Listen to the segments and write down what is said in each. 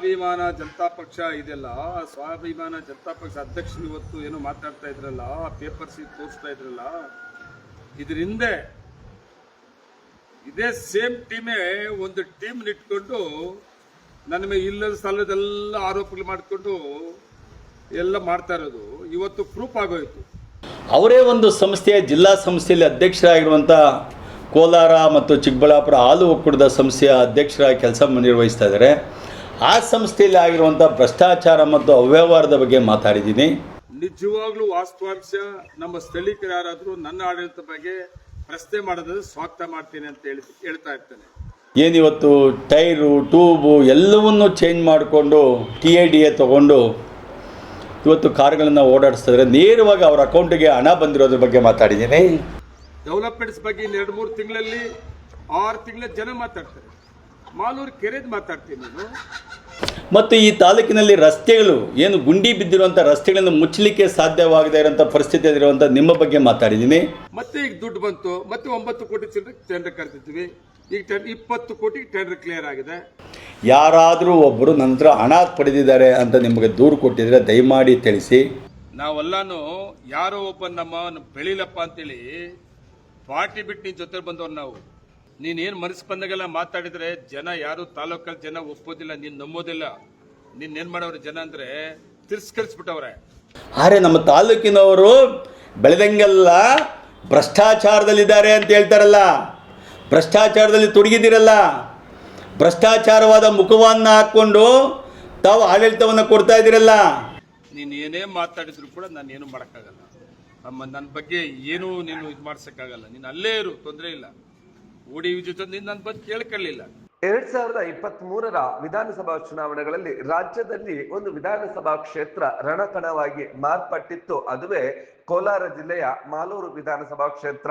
ಸ್ವಾಭಿಮಾನ ಜನತಾ ಪಕ್ಷ ಇದೆಲ್ಲ, ಸ್ವಾಭಿಮಾನ ಜನತಾ ಪಕ್ಷ ಅಧ್ಯಕ್ಷರು ಇವತ್ತು ಏನೋ ಮಾತಾಡ್ತಾ ಇದ್ರಲ್ಲ, ಪೇಪರ್ಸ್ ತೋರಿಸ್ತಾ ಇದ್ರಲ್ಲ, ಇದರಿಂದ ಇದೇ ಸೇಮ್ ಟೀಮೇ ಒಂದು ಟೀಮ್ ಇಟ್ಕೊಂಡು ನನ್ನ ಮೇಲೆ ಇಲ್ಲದ ಸಾಲದೆಲ್ಲ ಆರೋಪಗಳು ಮಾಡಿಕೊಂಡು ಎಲ್ಲ ಮಾಡ್ತಾ ಇರೋದು. ಇವತ್ತು ಪ್ರೂಫ್ ಆಗೋಯ್ತು. ಅವರೇ ಒಂದು ಸಂಸ್ಥೆಯ ಜಿಲ್ಲಾ ಸಂಸ್ಥೆಯಲ್ಲಿ ಅಧ್ಯಕ್ಷರಾಗಿರುವಂಥ ಕೋಲಾರ ಮತ್ತು ಚಿಕ್ಕಬಳ್ಳಾಪುರ ಹಾಲು ಒಕ್ಕೂಟದ ಸಂಸ್ಥೆಯ ಅಧ್ಯಕ್ಷರಾಗಿ ಕೆಲಸ ನಿರ್ವಹಿಸ್ತಾ ಇದ್ದಾರೆ. ಆ ಸಂಸ್ಥೆಯಲ್ಲಿ ಆಗಿರುವಂಥ ಭ್ರಷ್ಟಾಚಾರ ಮತ್ತು ಅವ್ಯವಹಾರದ ಬಗ್ಗೆ ಮಾತಾಡಿದ್ದೀನಿ. ನಿಜವಾಗ್ಲೂ ವಾಸ್ತವಾಂಶ ನಮ್ಮ ಸ್ಥಳೀಕರು ಯಾರಾದರೂ ನನ್ನ ಆಡಳಿತ ಬಗ್ಗೆ ಪ್ರಶ್ನೆ ಮಾಡೋದಾದ್ರೆ ಸ್ವಾಗತ ಮಾಡ್ತೀನಿ ಅಂತ ಹೇಳಿ ಹೇಳ್ತಾ ಇರ್ತೇನೆ. ಏನಿವತ್ತು ಟೈರು ಟ್ಯೂಬು ಎಲ್ಲವನ್ನು ಚೇಂಜ್ ಮಾಡಿಕೊಂಡು ಟಿ ಐ ಡಿ ಎ ತೊಗೊಂಡು ಇವತ್ತು ಕಾರ್ಗಳನ್ನು ಓಡಾಡಿಸ್ತಿದ್ರೆ ನೇರವಾಗಿ ಅವ್ರ ಅಕೌಂಟಿಗೆ ಹಣ ಬಂದಿರೋದ್ರ ಬಗ್ಗೆ ಮಾತಾಡಿದ್ದೀನಿ. ಡೆವಲಪ್ಮೆಂಟ್ಸ್ ಬಗ್ಗೆ ಎರಡು ಮೂರು ತಿಂಗಳಲ್ಲಿ ಆರು ತಿಂಗಳ ಜನ ಮಾತಾಡ್ತಾರೆ. ಮಾಲೂರು ಕೆರೆದು ಮಾತಾಡ್ತೀನಿ ನಾನು. ಮತ್ತು ಈ ತಾಲೂಕಿನಲ್ಲಿ ರಸ್ತೆಗಳು ಏನು ಗುಂಡಿ ಬಿದ್ದಿರುವಂಥ ರಸ್ತೆಗಳನ್ನು ಮುಚ್ಚಲಿಕ್ಕೆ ಸಾಧ್ಯವಾಗದೇ ಪರಿಸ್ಥಿತಿ ಇರುವಂಥ ನಿಮ್ಮ ಬಗ್ಗೆ ಮಾತಾಡಿದ್ದೀನಿ. ಮತ್ತೆ ಈಗ ದುಡ್ಡು ಬಂತು. ಮತ್ತೆ ಒಂಬತ್ತು ಕೋಟಿ ಚಿಲ್ಲರೆ ಟೆಂಡರ್ ಕರೆದಿದ್ವಿ ಈಗ ಟೆನ್ ಇಪ್ಪತ್ತು ಕೋಟಿ ಟೆಂಡರ್ ಕ್ಲಿಯರ್ ಆಗಿದೆ. ಯಾರಾದರೂ ಒಬ್ಬರು ನಂತರ ಹಣ ಪಡೆದಿದ್ದಾರೆ ಅಂತ ನಿಮಗೆ ದೂರು ಕೊಟ್ಟಿದ್ರೆ ದಯಮಾಡಿ ತಿಳಿಸಿ. ನಾವೆಲ್ಲಾನು ಯಾರೋ ಒಬ್ಬ ನಮ್ಮ ಬೆಳಿಲಪ್ಪ ಅಂತೇಳಿ ಪಾರ್ಟಿ ಬಿಟ್ಟು ನಿನ್ನ ಜೊತೆ ಬಂದವ್ರು ನಾವು. ನೀನ್ ಏನ್ ಮನಸ್ಸು ಬಂದಾಗೆಲ್ಲ ಮಾತಾಡಿದ್ರೆ ಜನ ಯಾರು ತಾಲೂಕಲ್ಲಿ ಜನ ಒಪ್ಪೋದಿಲ್ಲ ನೀನು ನಂಬೋದಿಲ್ಲ. ನೀನ್ ಏನ್ ಮಾಡೋರು ಜನ ಅಂದ್ರೆ ತಿರಸ್ಕರಿಸ್ಬಿಟ್ಟವ್ರೆ. ಆದರೆ ನಮ್ಮ ತಾಲೂಕಿನವರು ಬೆಳೆದಂಗೆಲ್ಲ ಭ್ರಷ್ಟಾಚಾರದಲ್ಲಿದ್ದಾರೆ ಅಂತ ಹೇಳ್ತಾರಲ್ಲ. ಭ್ರಷ್ಟಾಚಾರದಲ್ಲಿ ತೊಡಗಿದ್ದೀರಲ್ಲ. ಭ್ರಷ್ಟಾಚಾರವಾದ ಮುಖವನ್ನು ಹಾಕ್ಕೊಂಡು ತಾವು ಆಡಳಿತವನ್ನು ಕೊಡ್ತಾ ಇದ್ದೀರಲ್ಲ. ನೀನು ಏನೇ ಮಾತಾಡಿದ್ರು ಕೂಡ ನಾನು ಏನು ಮಾಡೋಕ್ಕಾಗಲ್ಲ. ನಮ್ಮ ನನ್ನ ಬಗ್ಗೆ ಏನೂ ನೀನು ಇದು ಮಾಡ್ಸೋಕ್ಕಾಗಲ್ಲ. ನೀನು ಅಲ್ಲೇ ಇರು ತೊಂದರೆ ಇಲ್ಲ. ಓಡಿ ವಿಜಯ ನಿನ್ನ ಬಗ್ಗೆ ಕೇಳ್ಕೊಳ್ಳಿಲ್ಲ. ಎರಡ್ ಸಾವಿರದ ಇಪ್ಪತ್ತ್ ಮೂರರ ವಿಧಾನಸಭಾ ಚುನಾವಣೆಗಳಲ್ಲಿ ರಾಜ್ಯದಲ್ಲಿ ಒಂದು ವಿಧಾನಸಭಾ ಕ್ಷೇತ್ರ ರಣಕಣವಾಗಿ ಮಾರ್ಪಟ್ಟಿತ್ತು. ಅದುವೇ ಕೋಲಾರ ಜಿಲ್ಲೆಯ ಮಾಲೂರು ವಿಧಾನಸಭಾ ಕ್ಷೇತ್ರ.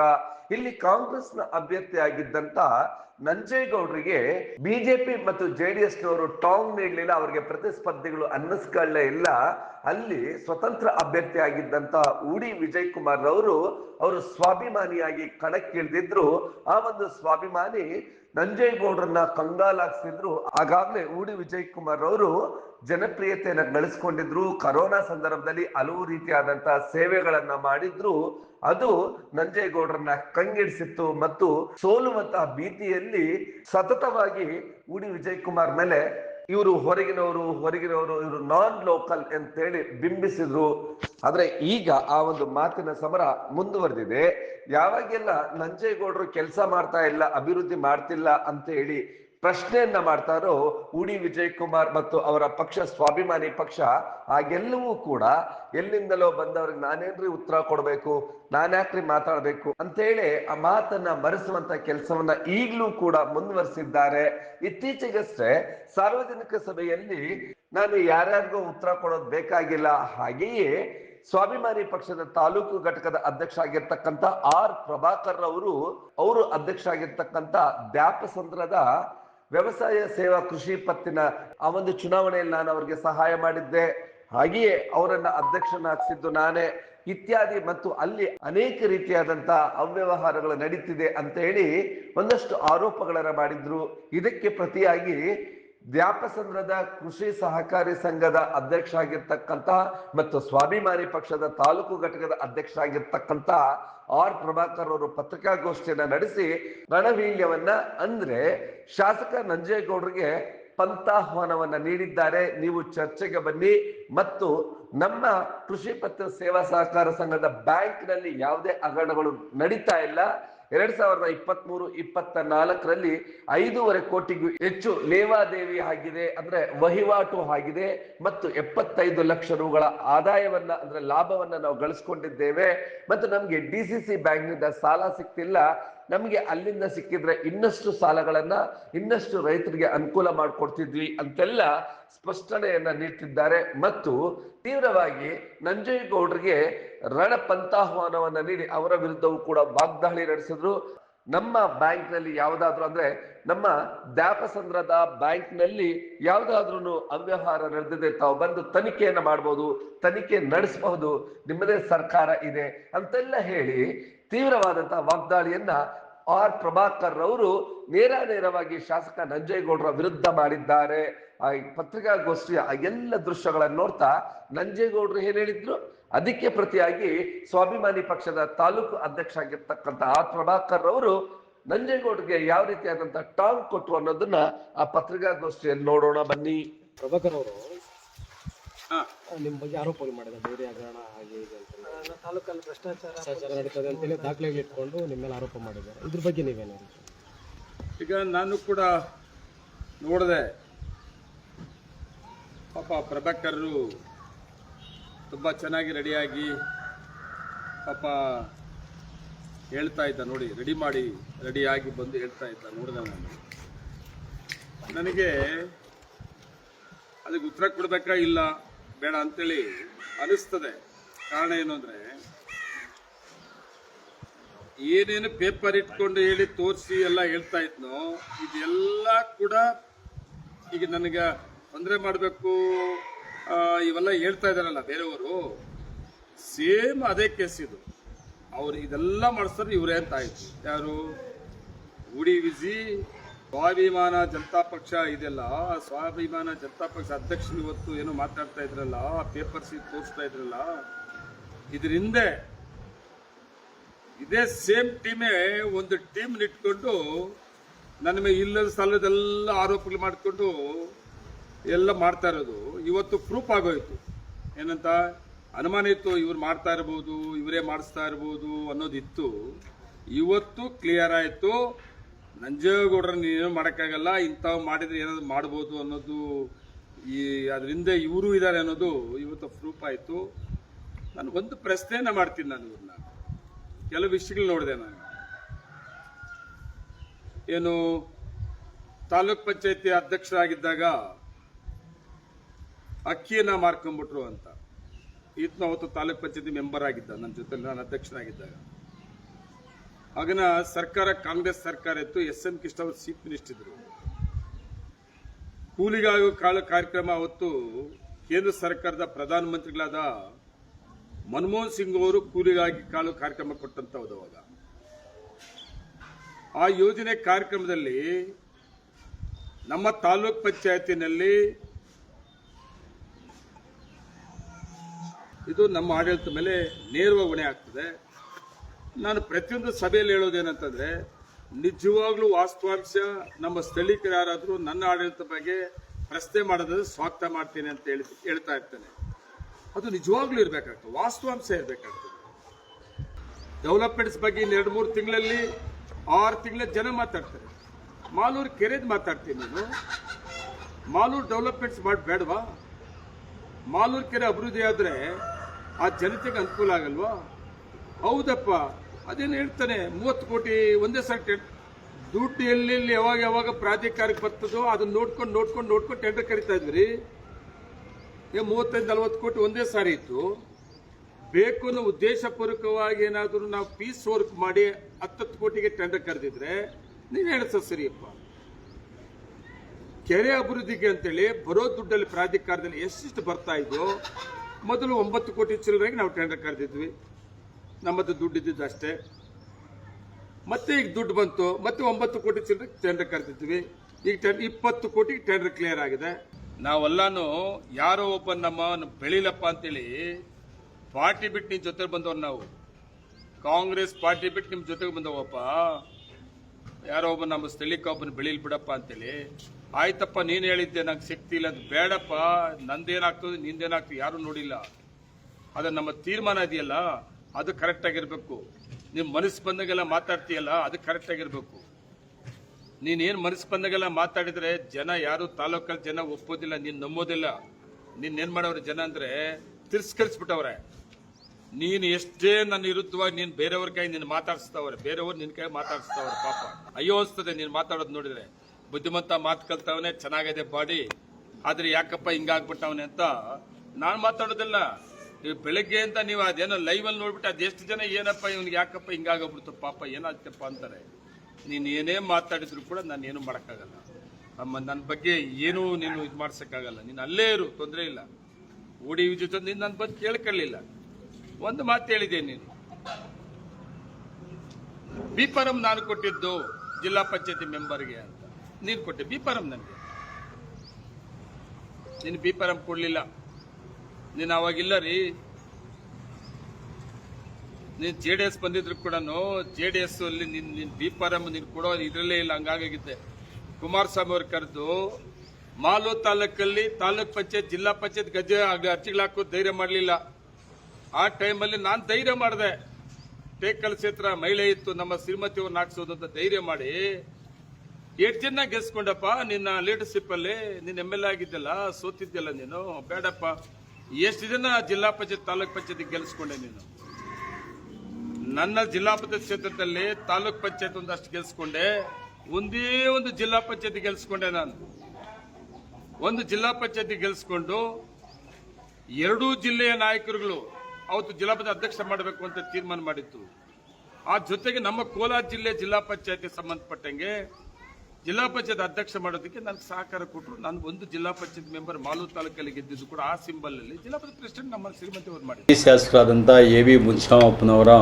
ಇಲ್ಲಿ ಕಾಂಗ್ರೆಸ್ನ ಅಭ್ಯರ್ಥಿಯಾಗಿದ್ದಂತ ನಂಜೇಗೌಡರಿಗೆ ಬಿಜೆಪಿ ಮತ್ತು ಜೆಡಿಎಸ್ ನವರು ಟಾಂಗ್ ನೀಡಲಿಲ್ಲ, ಅವರಿಗೆ ಪ್ರತಿಸ್ಪರ್ಧಿಗಳು ಅನ್ನಿಸ್ಕೊಳ್ಳೇ ಇಲ್ಲ. ಅಲ್ಲಿ ಸ್ವತಂತ್ರ ಅಭ್ಯರ್ಥಿ ಆಗಿದ್ದಂತ ಉಡಿ ವಿಜಯ್ ಕುಮಾರ್ ರವರು ಅವರು ಸ್ವಾಭಿಮಾನಿಯಾಗಿ ಕಣಕ್ಕಿಳಿದಿದ್ರು. ಆ ಒಂದು ಸ್ವಾಭಿಮಾನಿ ನಂಜೇಗೌಡರನ್ನ ಕಂಗಾಲಾಗ್ಸಿದ್ರು. ಆಗಾಗ್ಲೇ ಉಡಿ ವಿಜಯ್ ಕುಮಾರ್ ಅವರು ಜನಪ್ರಿಯತೆಯನ್ನ ಗಳಿಸ್ಕೊಂಡಿದ್ರು ಕರೋನಾ ಸಂದರ್ಭದಲ್ಲಿ ಹಲವು ರೀತಿಯಾದಂತಹ ಸೇವೆಗಳನ್ನ ಮಾಡಿದ್ರು. ಅದು ನಂಜೇಗೌಡರನ್ನ ಕಂಗೆಡಿಸಿತ್ತು ಮತ್ತು ಸೋಲುವಂತಹ ಭೀತಿಯಲ್ಲಿ ಸತತವಾಗಿ ಉಡಿ ವಿಜಯ್ ಕುಮಾರ್ ಮೇಲೆ ಇವರು ಹೊರಗಿನವರು ಹೊರಗಿನವರು, ಇವರು ನಾನ್ ಲೋಕಲ್ ಅಂತೇಳಿ ಬಿಂಬಿಸಿದ್ರು. ಆದ್ರೆ ಈಗ ಆ ಒಂದು ಮಾತಿನ ಸಮರ ಮುಂದುವರೆದಿದೆ. ಯಾವಾಗೆಲ್ಲ ನಂಜೇಗೌಡರು ಕೆಲಸ ಮಾಡ್ತಾ ಇಲ್ಲ, ಅಭಿವೃದ್ಧಿ ಮಾಡ್ತಿಲ್ಲ ಅಂತ ಹೇಳಿ ಪ್ರಶ್ನೆಯನ್ನ ಮಾಡ್ತಾರೋ ಉಡಿ ವಿಜಯ್ ಕುಮಾರ್ ಮತ್ತು ಅವರ ಪಕ್ಷ, ಸ್ವಾಭಿಮಾನಿ ಪಕ್ಷ, ಹಾಗೆಲ್ಲವೂ ಕೂಡ ಎಲ್ಲಿಂದಲೋ ಬಂದವ್ರಿಗೆ ನಾನೇನ್ರಿ ಉತ್ತರ ಕೊಡ್ಬೇಕು, ನಾನ್ಯಾಕ್ರಿ ಮಾತಾಡ್ಬೇಕು ಅಂತೇಳಿ ಆ ಮಾತನ್ನ ಮರೆಸುವಂತ ಕೆಲಸವನ್ನ ಈಗಲೂ ಕೂಡ ಮುಂದುವರಿಸಿದ್ದಾರೆ. ಇತ್ತೀಚೆಗಷ್ಟೇ ಸಾರ್ವಜನಿಕ ಸಭೆಯಲ್ಲಿ ನಾನು ಯಾರ್ಯಾರಿಗೂ ಉತ್ತರ ಕೊಡೋದು ಬೇಕಾಗಿಲ್ಲ, ಹಾಗೆಯೇ ಸ್ವಾಭಿಮಾನಿ ಪಕ್ಷದ ತಾಲೂಕು ಘಟಕದ ಅಧ್ಯಕ್ಷ ಆಗಿರ್ತಕ್ಕಂಥ ಆರ್ ಪ್ರಭಾಕರ್ ಅವರು ಅವರು ಅಧ್ಯಕ್ಷ ಆಗಿರ್ತಕ್ಕಂಥ ದ್ಯಾಪಸಂದ್ರದ ವ್ಯವಸಾಯ ಸೇವಾ ಕೃಷಿ ಪತ್ತಿನ ಆ ಒಂದು ಚುನಾವಣೆಯಲ್ಲಿ ನಾನು ಅವರಿಗೆ ಸಹಾಯ ಮಾಡಿದ್ದೆ. ಹಾಗೆಯೇ ಅವರನ್ನ ಅಧ್ಯಕ್ಷನಾಗಿಸಿದ್ದು ನಾನೇ. ಇತ್ಯಾದಿ ಮತ್ತು ಅಲ್ಲಿ ಅನೇಕ ರೀತಿಯಾದಂತ ಅವ್ಯವಹಾರಗಳು ನಡೀತಿದೆ ಅಂತ ಹೇಳಿ ಒಂದಷ್ಟು ಆರೋಪಗಳನ್ನ ಮಾಡಿದ್ರು. ಇದಕ್ಕೆ ಪ್ರತಿಯಾಗಿ ವ್ಯಾಪಸಂದ್ರದ ಕೃಷಿ ಸಹಕಾರಿ ಸಂಘದ ಅಧ್ಯಕ್ಷ ಆಗಿರ್ತಕ್ಕಂತಹ ಮತ್ತು ಸ್ವಾಭಿಮಾನಿ ಪಕ್ಷದ ತಾಲೂಕು ಘಟಕದ ಅಧ್ಯಕ್ಷ ಆಗಿರ್ತಕ್ಕಂತಹ ಆರ್ ಪ್ರಭಾಕರ್ ಅವರು ಪತ್ರಿಕಾಗೋಷ್ಠಿಯನ್ನ ನಡೆಸಿ ರಣವೀಲ್ಯವನ್ನ ಅಂದ್ರೆ ಶಾಸಕ ನಂಜೇಗೌಡರಿಗೆ ಪಂಥಾಹ್ವಾನವನ್ನ ನೀಡಿದ್ದಾರೆ. ನೀವು ಚರ್ಚೆಗೆ ಬನ್ನಿ. ಮತ್ತು ನಮ್ಮ ಕೃಷಿ ಪತ್ರ ಸೇವಾ ಸಹಕಾರ ಸಂಘದ ಬ್ಯಾಂಕ್ನಲ್ಲಿ ಯಾವುದೇ ಹಗರಣಗಳು ನಡೀತಾ ಇಲ್ಲ. ಎರಡ್ ಸಾವಿರದ ಇಪ್ಪತ್ತ್ ಮೂರು, ಇಪ್ಪತ್ತ ನಾಲ್ಕರಲ್ಲಿ ಐದೂವರೆ ಕೋಟಿಗೂ ಹೆಚ್ಚು ಲೇವಾದೇವಿ ಆಗಿದೆ, ಅಂದ್ರೆ ವಹಿವಾಟು ಆಗಿದೆ ಮತ್ತು ಎಪ್ಪತ್ತೈದು ಲಕ್ಷ ರೂಗಳ ಆದಾಯವನ್ನ, ಅಂದ್ರೆ ಲಾಭವನ್ನ ನಾವು ಗಳಿಸ್ಕೊಂಡಿದ್ದೇವೆ. ಮತ್ತು ನಮ್ಗೆ ಡಿ ಸಿ ಸಿ ಬ್ಯಾಂಕ್ನಿಂದ ಸಾಲ ಸಿಕ್ತಿಲ್ಲ ನಮ್ಗೆ ಅಲ್ಲಿಂದ ಸಿಕ್ಕಿದ್ರೆ ಇನ್ನಷ್ಟು ಸಾಲಗಳನ್ನ ಇನ್ನಷ್ಟು ರೈತರಿಗೆ ಅನುಕೂಲ ಮಾಡಿಕೊಡ್ತಿದ್ವಿ ಅಂತೆಲ್ಲ ಸ್ಪಷ್ಟನೆಯನ್ನ ನೀಡ್ತಿದ್ದಾರೆ ಮತ್ತು ತೀವ್ರವಾಗಿ ನಂಜೇಗೌಡರಿಗೆ ರಣ ಪಂಥಾಹ್ವಾನವನ್ನ ನೀಡಿ ಅವರ ವಿರುದ್ಧವೂ ಕೂಡ ವಾಗ್ದಾಳಿ ನಡೆಸಿದ್ರು. ನಮ್ಮ ಬ್ಯಾಂಕ್ನಲ್ಲಿ ಯಾವ್ದಾದ್ರು ಅಂದ್ರೆ ನಮ್ಮ ದ್ಯಾಪಸಂದ್ರದ ಬ್ಯಾಂಕ್ನಲ್ಲಿ ಯಾವ್ದಾದ್ರು ಅವ್ಯವಹಾರ ನಡೆದಿದೆ, ತಾವು ಬಂದು ತನಿಖೆಯನ್ನ ಮಾಡಬಹುದು ತನಿಖೆ ನಡೆಸಬಹುದು, ನಿಮ್ಮದೇ ಸರ್ಕಾರ ಇದೆ ಅಂತೆಲ್ಲ ಹೇಳಿ ತೀವ್ರವಾದಂತಹ ವಾಗ್ದಾಳಿಯನ್ನ ಆರ್ ಪ್ರಭಾಕರ್ ಅವರು ನೇರ ನೇರವಾಗಿ ಶಾಸಕ ನಂಜೇಗೌಡರ ವಿರುದ್ಧ ಮಾಡಿದ್ದಾರೆ. ಆ ಪತ್ರಿಕಾಗೋಷ್ಠಿಯ ಆ ಎಲ್ಲ ದೃಶ್ಯಗಳನ್ನು ನೋಡ್ತಾ ನಂಜೇಗೌಡರು ಏನ್ ಹೇಳಿದ್ರು? ಅದಕ್ಕೆ ಪ್ರತಿಯಾಗಿ ಸ್ವಾಭಿಮಾನಿ ಪಕ್ಷದ ತಾಲೂಕು ಅಧ್ಯಕ್ಷ ಆಗಿರ್ತಕ್ಕಂಥ ಆರ್ ಪ್ರಭಾಕರ್ ಅವರು ನಂಜೇಗೌಡರಿಗೆ ಯಾವ ರೀತಿಯಾದಂತ ಟಾಂಗ್ ಕೊಟ್ಟು ಅನ್ನೋದನ್ನ ಆ ಪತ್ರಿಕಾಗೋಷ್ಠಿಯಲ್ಲಿ ನೋಡೋಣ ಬನ್ನಿ. ಪ್ರಭಾಕರ್ ಅವರು ನಿಮ್ ನಿಮ್ಮ ಬಗ್ಗೆ ಆರೋಪ ಮಾಡಿದ್ದಾರೆ ಬೇರೆ ಹಗರಣ ಹಾಗೆ ಹೀಗೆ ಅಂತ ತಾಲೂಕಲ್ಲಿ ಭ್ರಷ್ಟಾಚಾರ ನಡೀತದೆ ಅಂತೇಳಿ ದಾಖಲೆಗಳು ಇಟ್ಕೊಂಡು ನಿಮ್ಮ ಮೇಲೆ ಆರೋಪ ಮಾಡಿದ್ದಾರೆ. ಇದ್ರ ಬಗ್ಗೆ ನೀವೇನು? ಈಗ ನಾನು ಕೂಡ ನೋಡಿದೆ ಪಾಪ ಪ್ರಭಾಕರರು ತುಂಬ ಚೆನ್ನಾಗಿ ರೆಡಿಯಾಗಿ ಪಾಪ ಹೇಳ್ತಾ ಇದ್ದ ನೋಡಿ, ರೆಡಿ ಮಾಡಿ, ರೆಡಿಯಾಗಿ ಬಂದು ಹೇಳ್ತಾ ಇದ್ದ ನೋಡಿದೆ ನಾನು ನನಗೆ ಅದಕ್ಕೆ ಉತ್ತರ ಕೊಡ್ಬೇಕಾ ಇಲ್ಲ, ಬೇಡ ಅಂತೇಳಿ ಅನಿಸ್ತದೆ. ಕಾರಣ ಏನು ಅಂದರೆ, ಏನೇನು ಪೇಪರ್ ಇಟ್ಕೊಂಡು ಹೇಳಿ ತೋರಿಸಿ ಎಲ್ಲ ಹೇಳ್ತಾ ಇದ್ನೋ, ಇದೆಲ್ಲ ಕೂಡ ಈಗ ನನಗೆ ತೊಂದರೆ ಮಾಡಬೇಕು ಇವೆಲ್ಲ ಹೇಳ್ತಾ ಇದ್ದಾರಲ್ಲ ಬೇರೆಯವರು. ಸೇಮ್ ಅದೇ ಕೇಸ್ ಇದು. ಅವ್ರು ಇದೆಲ್ಲ ಮಾಡಿಸ್ತಾರೆ ಇವರೇ ಅಂತ ಆಯ್ತು. ಯಾರು? ಉಡಿ ವಿಜಿ ಸ್ವಾಭಿಮಾನ ಜನತಾ ಪಕ್ಷ ಇದೆಲ್ಲ, ಸ್ವಾಭಿಮಾನ ಜನತಾ ಪಕ್ಷ ಅಧ್ಯಕ್ಷರು ಇವತ್ತು ಏನೋ ಮಾತಾಡ್ತಾ ಇದ್ರಲ್ಲ ಪೇಪರ್ಸ್ ತೋರಿಸ್ತಾ ಇದ್ರಲ್ಲ, ಇದರಿಂದ ಇದೇ ಸೇಮ್ ಟೀಮೇ ಒಂದು ಟೀಮ್ ಇಟ್ಕೊಂಡು ನನ್ನ ಮೇಲೆ ಇಲ್ಲದ ಸ್ಥಳದೆಲ್ಲ ಆರೋಪಗಳು ಮಾಡಿಕೊಂಡು ಎಲ್ಲ ಮಾಡ್ತಾ ಇರೋದು, ಇವತ್ತು ಪ್ರೂಫ್ ಆಗೋಯ್ತು. ಏನಂತ? ಅನುಮಾನ ಇತ್ತು, ಇವ್ರು ಮಾಡ್ತಾ ಇರ್ಬೋದು, ಇವರೇ ಮಾಡಿಸ್ತಾ ಇರ್ಬೋದು ಅನ್ನೋದಿತ್ತು. ಇವತ್ತು ಕ್ಲಿಯರ್ ಆಯಿತು. ನಂಜೇಗೌಡ್ರ ನೀನು ಮಾಡೋಕ್ಕಾಗಲ್ಲ, ಇಂಥವು ಮಾಡಿದ್ರೆ ಏನಾದರೂ ಮಾಡ್ಬೋದು ಅನ್ನೋದು ಈ, ಅದರಿಂದ ಇವರು ಇದ್ದಾರೆ ಅನ್ನೋದು ಇವತ್ತು ಪ್ರೂಫ್ ಆಯಿತು. ನಾನು ಒಂದು ಪ್ರಶ್ನೆಯನ್ನ ಮಾಡ್ತೀನಿ ನಾನು ಇವ್ರನ್ನ. ಕೆಲವು ವಿಷಯಗಳು ನೋಡಿದೆ ನಾನು. ಏನು, ತಾಲೂಕ್ ಪಂಚಾಯತಿ ಅಧ್ಯಕ್ಷರಾಗಿದ್ದಾಗ ಅಕ್ಕಿಯನ್ನ ಮಾರ್ಕೊಂಬಿಟ್ರು ಅಂತ. ಈತನ ಅವತ್ತು ತಾಲೂಕ್ ಪಂಚಾಯತಿ ಮೆಂಬರ್ ಆಗಿದ್ದ ನನ್ನ ಜೊತೆ ನಾನು ಅಧ್ಯಕ್ಷನಾಗಿದ್ದಾಗ. ಆಗನ ಸರ್ಕಾರ, ಕಾಂಗ್ರೆಸ್ ಸರ್ಕಾರ ಇತ್ತು ಎಸ್ ಎಂ ಕೃಷ್ಣ ಅವರು ಚೀಫ್ ಮಿನಿಸ್ಟರ್ ಇದ್ರು. ಕೂಲಿಗಾಗೋ ಕಾಳು ಕಾರ್ಯಕ್ರಮ ಅವತ್ತು ಕೇಂದ್ರ ಸರ್ಕಾರದ ಪ್ರಧಾನ ಮಂತ್ರಿಗಳಾದ ಮನಮೋಹನ್ ಸಿಂಗ್ ಅವರು ಕೂಲಿಗಾಗಿ ಕಾಳು ಕಾರ್ಯಕ್ರಮ ಕೊಟ್ಟಂತ ಅವಾಗ. ಆ ಯೋಜನೆ ಕಾರ್ಯಕ್ರಮದಲ್ಲಿ ನಮ್ಮ ತಾಲೂಕ್ ಪಂಚಾಯತಿನಲ್ಲಿ ಇದು ನಮ್ಮ ಆಡಳಿತ ಮೇಲೆ ನೇರವಾಗಿ ಹೊಣೆ ಆಗ್ತದೆ. ನಾನು ಪ್ರತಿಯೊಂದು ಸಭೆಯಲ್ಲಿ ಹೇಳೋದೇನಂತಂದರೆ ನಿಜವಾಗ್ಲೂ ವಾಸ್ತವಾಂಶ ನಮ್ಮ ಸ್ಥಳೀಕರು ಯಾರಾದರೂ ನನ್ನ ಆಡಳಿತ ಬಗ್ಗೆ ಪ್ರಶ್ನೆ ಮಾಡೋದಾದ್ರೆ ಸ್ವಾಗತ ಮಾಡ್ತೀನಿ ಅಂತ ಹೇಳಿ, ಹೇಳ್ತಾ ಇರ್ತೇನೆ. ಅದು ನಿಜವಾಗ್ಲೂ ಇರಬೇಕಾಗ್ತದೆ, ವಾಸ್ತವಾಂಶ ಇರಬೇಕಾಗ್ತದೆ. ಡೆವಲಪ್ಮೆಂಟ್ಸ್ ಬಗ್ಗೆ ಎರಡು ಮೂರು ತಿಂಗಳಲ್ಲಿ, ಆರು ತಿಂಗಳ ಜನ ಮಾತಾಡ್ತಾರೆ. ಮಾಲೂರು ಕೆರೆದು ಮಾತಾಡ್ತೀನಿ ನಾನು. ಮಾಲೂರು ಡೆವಲಪ್ಮೆಂಟ್ಸ್ ಮಾಡಿ, ಬೇಡವಾ? ಮಾಲೂರು ಕೆರೆ ಅಭಿವೃದ್ಧಿ ಆದರೆ ಆ ಜನತೆಗೆ ಅನುಕೂಲ ಆಗಲ್ವಾ? ಹೌದಪ್ಪ. ಅದೇನು ಹೇಳ್ತಾನೆ? ಮೂವತ್ತು ಕೋಟಿ ಒಂದೇ ಸಲ ದುಡ್ಡು ಎಲ್ಲೆಲ್ಲಿ ಯಾವಾಗ ಯಾವಾಗ ಪ್ರಾಧಿಕಾರಕ್ಕೆ ಬರ್ತದೋ ಅದನ್ನ ನೋಡ್ಕೊಂಡು ನೋಡ್ಕೊಂಡು ನೋಡ್ಕೊಂಡು ಟೆಂಡರ್ ಕರಿತಾ ಇದ್ವಿ ಏ, ಮೂವತ್ತೈದು, ನಲ್ವತ್ತು ಕೋಟಿ ಒಂದೇ ಸಾರಿ ಇತ್ತು. ಬೇಕು ಅನ್ನೋ ಉದ್ದೇಶಪೂರ್ವಕವಾಗಿ ಏನಾದರೂ ನಾವು ಪೀಸ್ ವರ್ಕ್ ಮಾಡಿ ಹತ್ತತ್ತು ಕೋಟಿಗೆ ಟೆಂಡರ್ ಕರೆದಿದ್ರೆ ನೀನು ಸರ್ ಸರಿಯಪ್ಪ. ಕೆರೆ ಅಭಿವೃದ್ಧಿಗೆ ಅಂತೇಳಿ ಬರೋ ದುಡ್ಡಲ್ಲಿ ಪ್ರಾಧಿಕಾರದಲ್ಲಿ ಎಷ್ಟೆಷ್ಟು ಬರ್ತಾ ಇದೆಯೋ, ಮೊದಲು ಒಂಬತ್ತು ಕೋಟಿ ಚಿಲ್ಲರೆಗೆ ನಾವು ಟೆಂಡರ್ ಕರೆದಿದ್ವಿ. ನಮ್ಮದು ದುಡ್ಡು ಇದ್ದಿದ್ದು ಅಷ್ಟೇ. ಮತ್ತೆ ಈಗ ದುಡ್ಡು ಬಂತು, ಮತ್ತೆ ಒಂಬತ್ತು ಕೋಟಿ ಚಿಲ್ಲರೆ ಟೆಂಡರ್ ಕರೆದಿದ್ವಿ. ಈಗ ಟೆಂಡರ್ ಇಪ್ಪತ್ತು ಕೋಟಿ ಟೆಂಡರ್ ಕ್ಲಿಯರ್ ಆಗಿದೆ. ನಾವೆಲ್ಲಾನು ಯಾರೋ ಒಬ್ಬ ನಮ್ಮ ಬೆಳಿಲಪ್ಪ ಅಂತೇಳಿ ಪಾರ್ಟಿ ಬಿಟ್ಟು ನಿಮ್ಮ ಜೊತೆ ಬಂದವ್ರು ನಾವು. ಕಾಂಗ್ರೆಸ್ ಪಾರ್ಟಿ ಬಿಟ್ಟು ನಿಮ್ಮ ಜೊತೆಗೆ ಬಂದವಪ್ಪ. ಯಾರೋ ಒಬ್ಬ ನಮ್ಮ ಸ್ಥಳೀಯ ಒಬ್ಬನ ಬೆಳಿಲ್ ಬಿಡಪ್ಪ ಅಂತೇಳಿ. ಆಯ್ತಪ್ಪ, ನೀನು ಹೇಳಿದ್ದೆ ನಂಗೆ ಶಕ್ತಿ ಇಲ್ಲ ಅಂತ. ಬೇಡಪ್ಪ, ನಂದೇನಾಗ್ತದೆ, ನಿಂದೇನಾಗ್ತದೆ, ಯಾರು ನೋಡಿಲ್ಲ. ಅದು ನಮ್ಮ ತೀರ್ಮಾನ ಇದೆಯಲ್ಲ, ಅದು ಕರೆಕ್ಟ್ ಆಗಿರ್ಬೇಕು. ನಿಮ್ ಮನಸ್ಸು ಬಂದಾಗೆಲ್ಲ ಮಾತಾಡ್ತೀಯಲ್ಲ, ಅದು ಕರೆಕ್ಟ್ ಆಗಿರ್ಬೇಕು. ನೀನೇನ್ ಮನಸ್ಸು ಬಂದಾಗೆಲ್ಲ ಮಾತಾಡಿದ್ರೆ ಜನ ಯಾರು ತಾಲೂಕಲ್ಲಿ ಜನ ಒಪ್ಪೋದಿಲ್ಲ, ನೀನು ನಂಬೋದಿಲ್ಲ. ನಿನ್ನೇನು ಮಾಡೋರು ಜನ ಅಂದ್ರೆ ತಿರ್ಸ್ಕರಿಸ್ಬಿಟ್ಟವ್ರೆ. ನೀನು ಎಷ್ಟೇ ನನ್ನ ವಿರುದ್ಧವಾಗಿ ನೀನು ಬೇರೆಯವ್ರ ಕೈ ನೀನ್ ಮಾತಾಡಿಸ್ತಾವ್ರೆ, ಬೇರೆಯವ್ರು ನಿನ್ನ ಕೈ ಮಾತಾಡಿಸ್ತಾವ್ರೆ, ಪಾಪ. ಅಯ್ಯೋ ಅನ್ಸ್ತದೆ ನೀನು ಮಾತಾಡೋದು ನೋಡಿದ್ರೆ. ಬುದ್ಧಿಮಂತ ಮಾತು ಕಲ್ತವನೇ ಚೆನ್ನಾಗಿದೆ ಬಾಡಿ, ಆದ್ರೆ ಯಾಕಪ್ಪ ಹಿಂಗಾಗ್ಬಿಟ್ಟವನೆ ಅಂತ ನಾನು ಮಾತಾಡೋದಿಲ್ಲ. ನೀವು ಬೆಳಗ್ಗೆ ಅಂತ ನೀವು ಅದೇನೋ ಲೈವ್ ಅಲ್ಲಿ ನೋಡ್ಬಿಟ್ಟು ಅದೆಷ್ಟು ಜನ ಏನಪ್ಪ ಇವ್ನಿಗೆ ಯಾಕಪ್ಪ ಹಿಂಗಾಗೋಗ್ಬಿಡ್ತು ಪಾಪ ಏನಾಗ್ತಪ್ಪ ಅಂತಾರೆ. ನೀನು ಏನೇ ಮಾತಾಡಿದ್ರು ಕೂಡ ನಾನು ಏನು ಮಾಡೋಕ್ಕಾಗಲ್ಲ. ಅಮ್ಮ ನನ್ನ ಬಗ್ಗೆ ಏನೂ ನೀನು ಇದು ಮಾಡ್ಸೋಕ್ಕಾಗಲ್ಲ. ನೀನು ಅಲ್ಲೇ ಇರು, ತೊಂದರೆ ಇಲ್ಲ. ಓಡಿ ಜೊತೆ ನೀನು ನನ್ನ ಬಗ್ಗೆ ಕೇಳ್ಕೊಳ್ಳಿಲ್ಲ. ಒಂದು ಮಾತು ಹೇಳಿದೆ ನೀನು. ಬಿಪರಂ ನಾನು ಕೊಟ್ಟಿದ್ದು ಜಿಲ್ಲಾ ಪಂಚಾಯತಿ ಮೆಂಬರ್ಗೆ ನೀನು ಕೊಟ್ಟೆ. ಬಿಪರಂ ನನಗೆ. ನೀನು ಬಿ ಪಿ ಆರ್ ಕೊಡಲಿಲ್ಲ. ನೀನು ಅವಾಗಿಲ್ಲ ರೀ. ನೀನು ಜೆ ಡಿ ಎಸ್ ಬಂದಿದ್ರು ಕೂಡ ಜೆ ಡಿ ಎಸ್ ಅಲ್ಲಿ ನಿನ್ನ ನಿನ್ ಬಿ ಪಿ ಆರ್ ನೀನು ಕೊಡೋ ಇದರಲ್ಲೇ ಇಲ್ಲ ಹಂಗಾಗಿದ್ದೆ ಕುಮಾರಸ್ವಾಮಿ ಅವ್ರು ಕರೆದು ಮಾಲು ತಾಲೂಕಲ್ಲಿ ತಾಲೂಕ್ ಪಂಚಾಯತ್, ಜಿಲ್ಲಾ ಪಂಚಾಯತ್ ಗಜ್ಜೆ ಅರ್ಜಿಗಳು ಹಾಕೋ ಧೈರ್ಯ ಮಾಡಲಿಲ್ಲ. ಆ ಟೈಮಲ್ಲಿ ನಾನು ಧೈರ್ಯ ಮಾಡಿದೆ. ಟೇಕಲ್ ಕ್ಷೇತ್ರ ಮಹಿಳೆ ಇತ್ತು, ನಮ್ಮ ಶ್ರೀಮತಿ ಅವ್ರನ್ನ ಹಾಕ್ಸೋದು ಅಂತ ಧೈರ್ಯ ಮಾಡಿ. ಎಷ್ಟು ಜನ ಗೆಲ್ಸ್ಕೊಂಡಪ್ಪ, ನಿನ್ನ ಲೀಡರ್ಶಿಪ್ ಅಲ್ಲಿ ನಿನ್ನ ಎಂ ಎಲ್ ಎ ಆಗಿದ್ದಲ್ಲ ಸೋತಿದ್ದಲ್ಲ ನೀನು? ಬೇಡಪ್ಪ. ಎಷ್ಟು ಜನ ಜಿಲ್ಲಾ ಪಂಚಾಯತ್, ತಾಲೂಕ್ ಪಂಚಾಯತ್ ಗೆಲ್ಸ್ಕೊಂಡೆ ನೀನು? ನನ್ನ ಜಿಲ್ಲಾ ಪಂಚಾಯತ್ ಕ್ಷೇತ್ರದಲ್ಲಿ ತಾಲೂಕ್ ಪಂಚಾಯತ್ ಒಂದಷ್ಟು ಗೆಲ್ಸ್ಕೊಂಡೆ. ಒಂದೇ ಒಂದು ಜಿಲ್ಲಾ ಪಂಚಾಯತ್ ಗೆಲ್ಸ್ಕೊಂಡೆ ನಾನು. ಒಂದು ಜಿಲ್ಲಾ ಪಂಚಾಯತಿ ಗೆಲ್ಸ್ಕೊಂಡು ಎರಡೂ ಜಿಲ್ಲೆಯ ನಾಯಕರುಗಳು ಅವತ್ತು ಜಿಲ್ಲಾ ಪಂಚಾಯತ್ ಅಧ್ಯಕ್ಷ ಮಾಡಬೇಕು ಅಂತ ತೀರ್ಮಾನ ಮಾಡಿತ್ತು. ಆ ಜೊತೆಗೆ ನಮ್ಮ ಕೋಲಾರ ಜಿಲ್ಲೆ ಜಿಲ್ಲಾ ಪಂಚಾಯತಿ ಸಂಬಂಧಪಟ್ಟಂಗೆ ಜಿಲ್ಲಾ ಪಂಚಾಯತ್ ಅಧ್ಯಕ್ಷ ಮಾಡೋದಕ್ಕೆ ನನಗೆ ಸಹಕಾರ ಕೊಟ್ಟರು ನಾನು ಒಂದು ಜಿಲ್ಲಾ ಪಂಚಾಯತ್ ಮೆಂಬರ್ ಮಾಲೂರು ತಾಲೂಕಲ್ಲಿ ಗೆದ್ದಿದ್ದು ಕೂಡ ಆ ಸಿಂಬಲ್ ಅಲ್ಲಿ. ಜಿಲ್ಲಾ ಪಂಚಾಯತ್ ಪ್ರೆಸಿಡೆಂಟ್ ನಮ್ಮ ಶ್ರೀಮತಿ ಅವರು ಮಾಡಿದ್ರು. ಶಾಸಕರಾದಂಥ ಎ ವಿ ಮುನ್ಶಾಮಪ್ಪನವರ